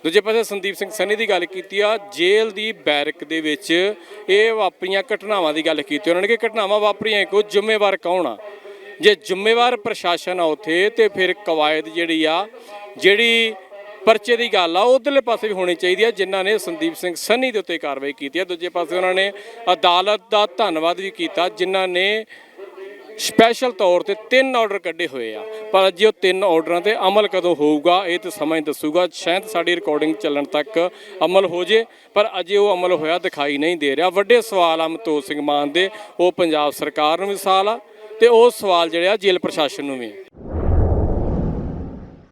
ਦੂਜੇ ਪਾਸੇ ਸੰਦੀਪ ਸਿੰਘ ਸੰਨੀ ਦੀ ਗੱਲ ਕੀਤੀ ਆ, ਜੇਲ੍ਹ ਦੀ ਬੈਰਕ ਦੇ ਵਿੱਚ ਇਹ ਵਾਪਰੀਆਂ ਘਟਨਾਵਾਂ ਦੀ ਗੱਲ ਕੀਤੀ। ਉਹਨਾਂ ਨੇ ਕਿ ਘਟਨਾਵਾਂ ਵਾਪਰੀਆਂ ਕੋ ਜ਼ਿੰਮੇਵਾਰ ਕੌਣ ਆ? ਜੇ ਜ਼ਿੰਮੇਵਾਰ ਪ੍ਰਸ਼ਾਸਨ ਆ ਉੱਥੇ ਤੇ ਫਿਰ ਕਵਾਇਦ ਜਿਹੜੀ ਆ, ਜਿਹੜੀ ਪਰਚੇ ਦੀ ਗੱਲ ਆ, ਉਧਰਲੇ ਪਾਸੇ ਵੀ ਹੋਣੀ ਚਾਹੀਦੀ ਆ, ਜਿਨ੍ਹਾਂ ਨੇ ਸੰਦੀਪ ਸਿੰਘ ਸੰਨੀ ਦੇ ਉੱਤੇ ਕਾਰਵਾਈ ਕੀਤੀ ਆ। ਦੂਜੇ ਪਾਸੇ ਉਹਨਾਂ ਨੇ ਅਦਾਲਤ ਦਾ ਧੰਨਵਾਦ ਵੀ ਕੀਤਾ, ਜਿਨ੍ਹਾਂ ਨੇ ਸਪੈਸ਼ਲ ਤੌਰ ਤੇ ਤਿੰਨ ਆਰਡਰ ਕੱਢੇ ਹੋਏ ਆ। ਪਰ ਜੇ ਉਹ ਤਿੰਨ ਆਰਡਰਾਂ ਤੇ ਅਮਲ ਕਦੋਂ ਹੋਊਗਾ, ਇਹ ਤਾਂ ਸਮਾਂ ਹੀ ਦੱਸੂਗਾ। ਸ਼ਾਇਦ ਸਾਡੀ ਰਿਕਾਰਡਿੰਗ ਚੱਲਣ ਤੱਕ ਅਮਲ ਹੋ ਜੇ, ਪਰ ਅਜੇ ਉਹ ਅਮਲ ਹੋਇਆ ਦਿਖਾਈ ਨਹੀਂ ਦੇ ਰਿਹਾ। ਵੱਡੇ ਸਵਾਲ ਆ ਮਤੋਜ ਸਿੰਘ ਮਾਨ ਦੇ, ਉਹ ਪੰਜਾਬ ਸਰਕਾਰ ਨੂੰ ਵੀ ਸਵਾਲ ਆ, ਤੇ ਉਹ ਸਵਾਲ ਜਿਹੜੇ ਆ ਜੇਲ੍ਹ ਪ੍ਰਸ਼ਾਸਨ ਨੂੰ ਵੀ।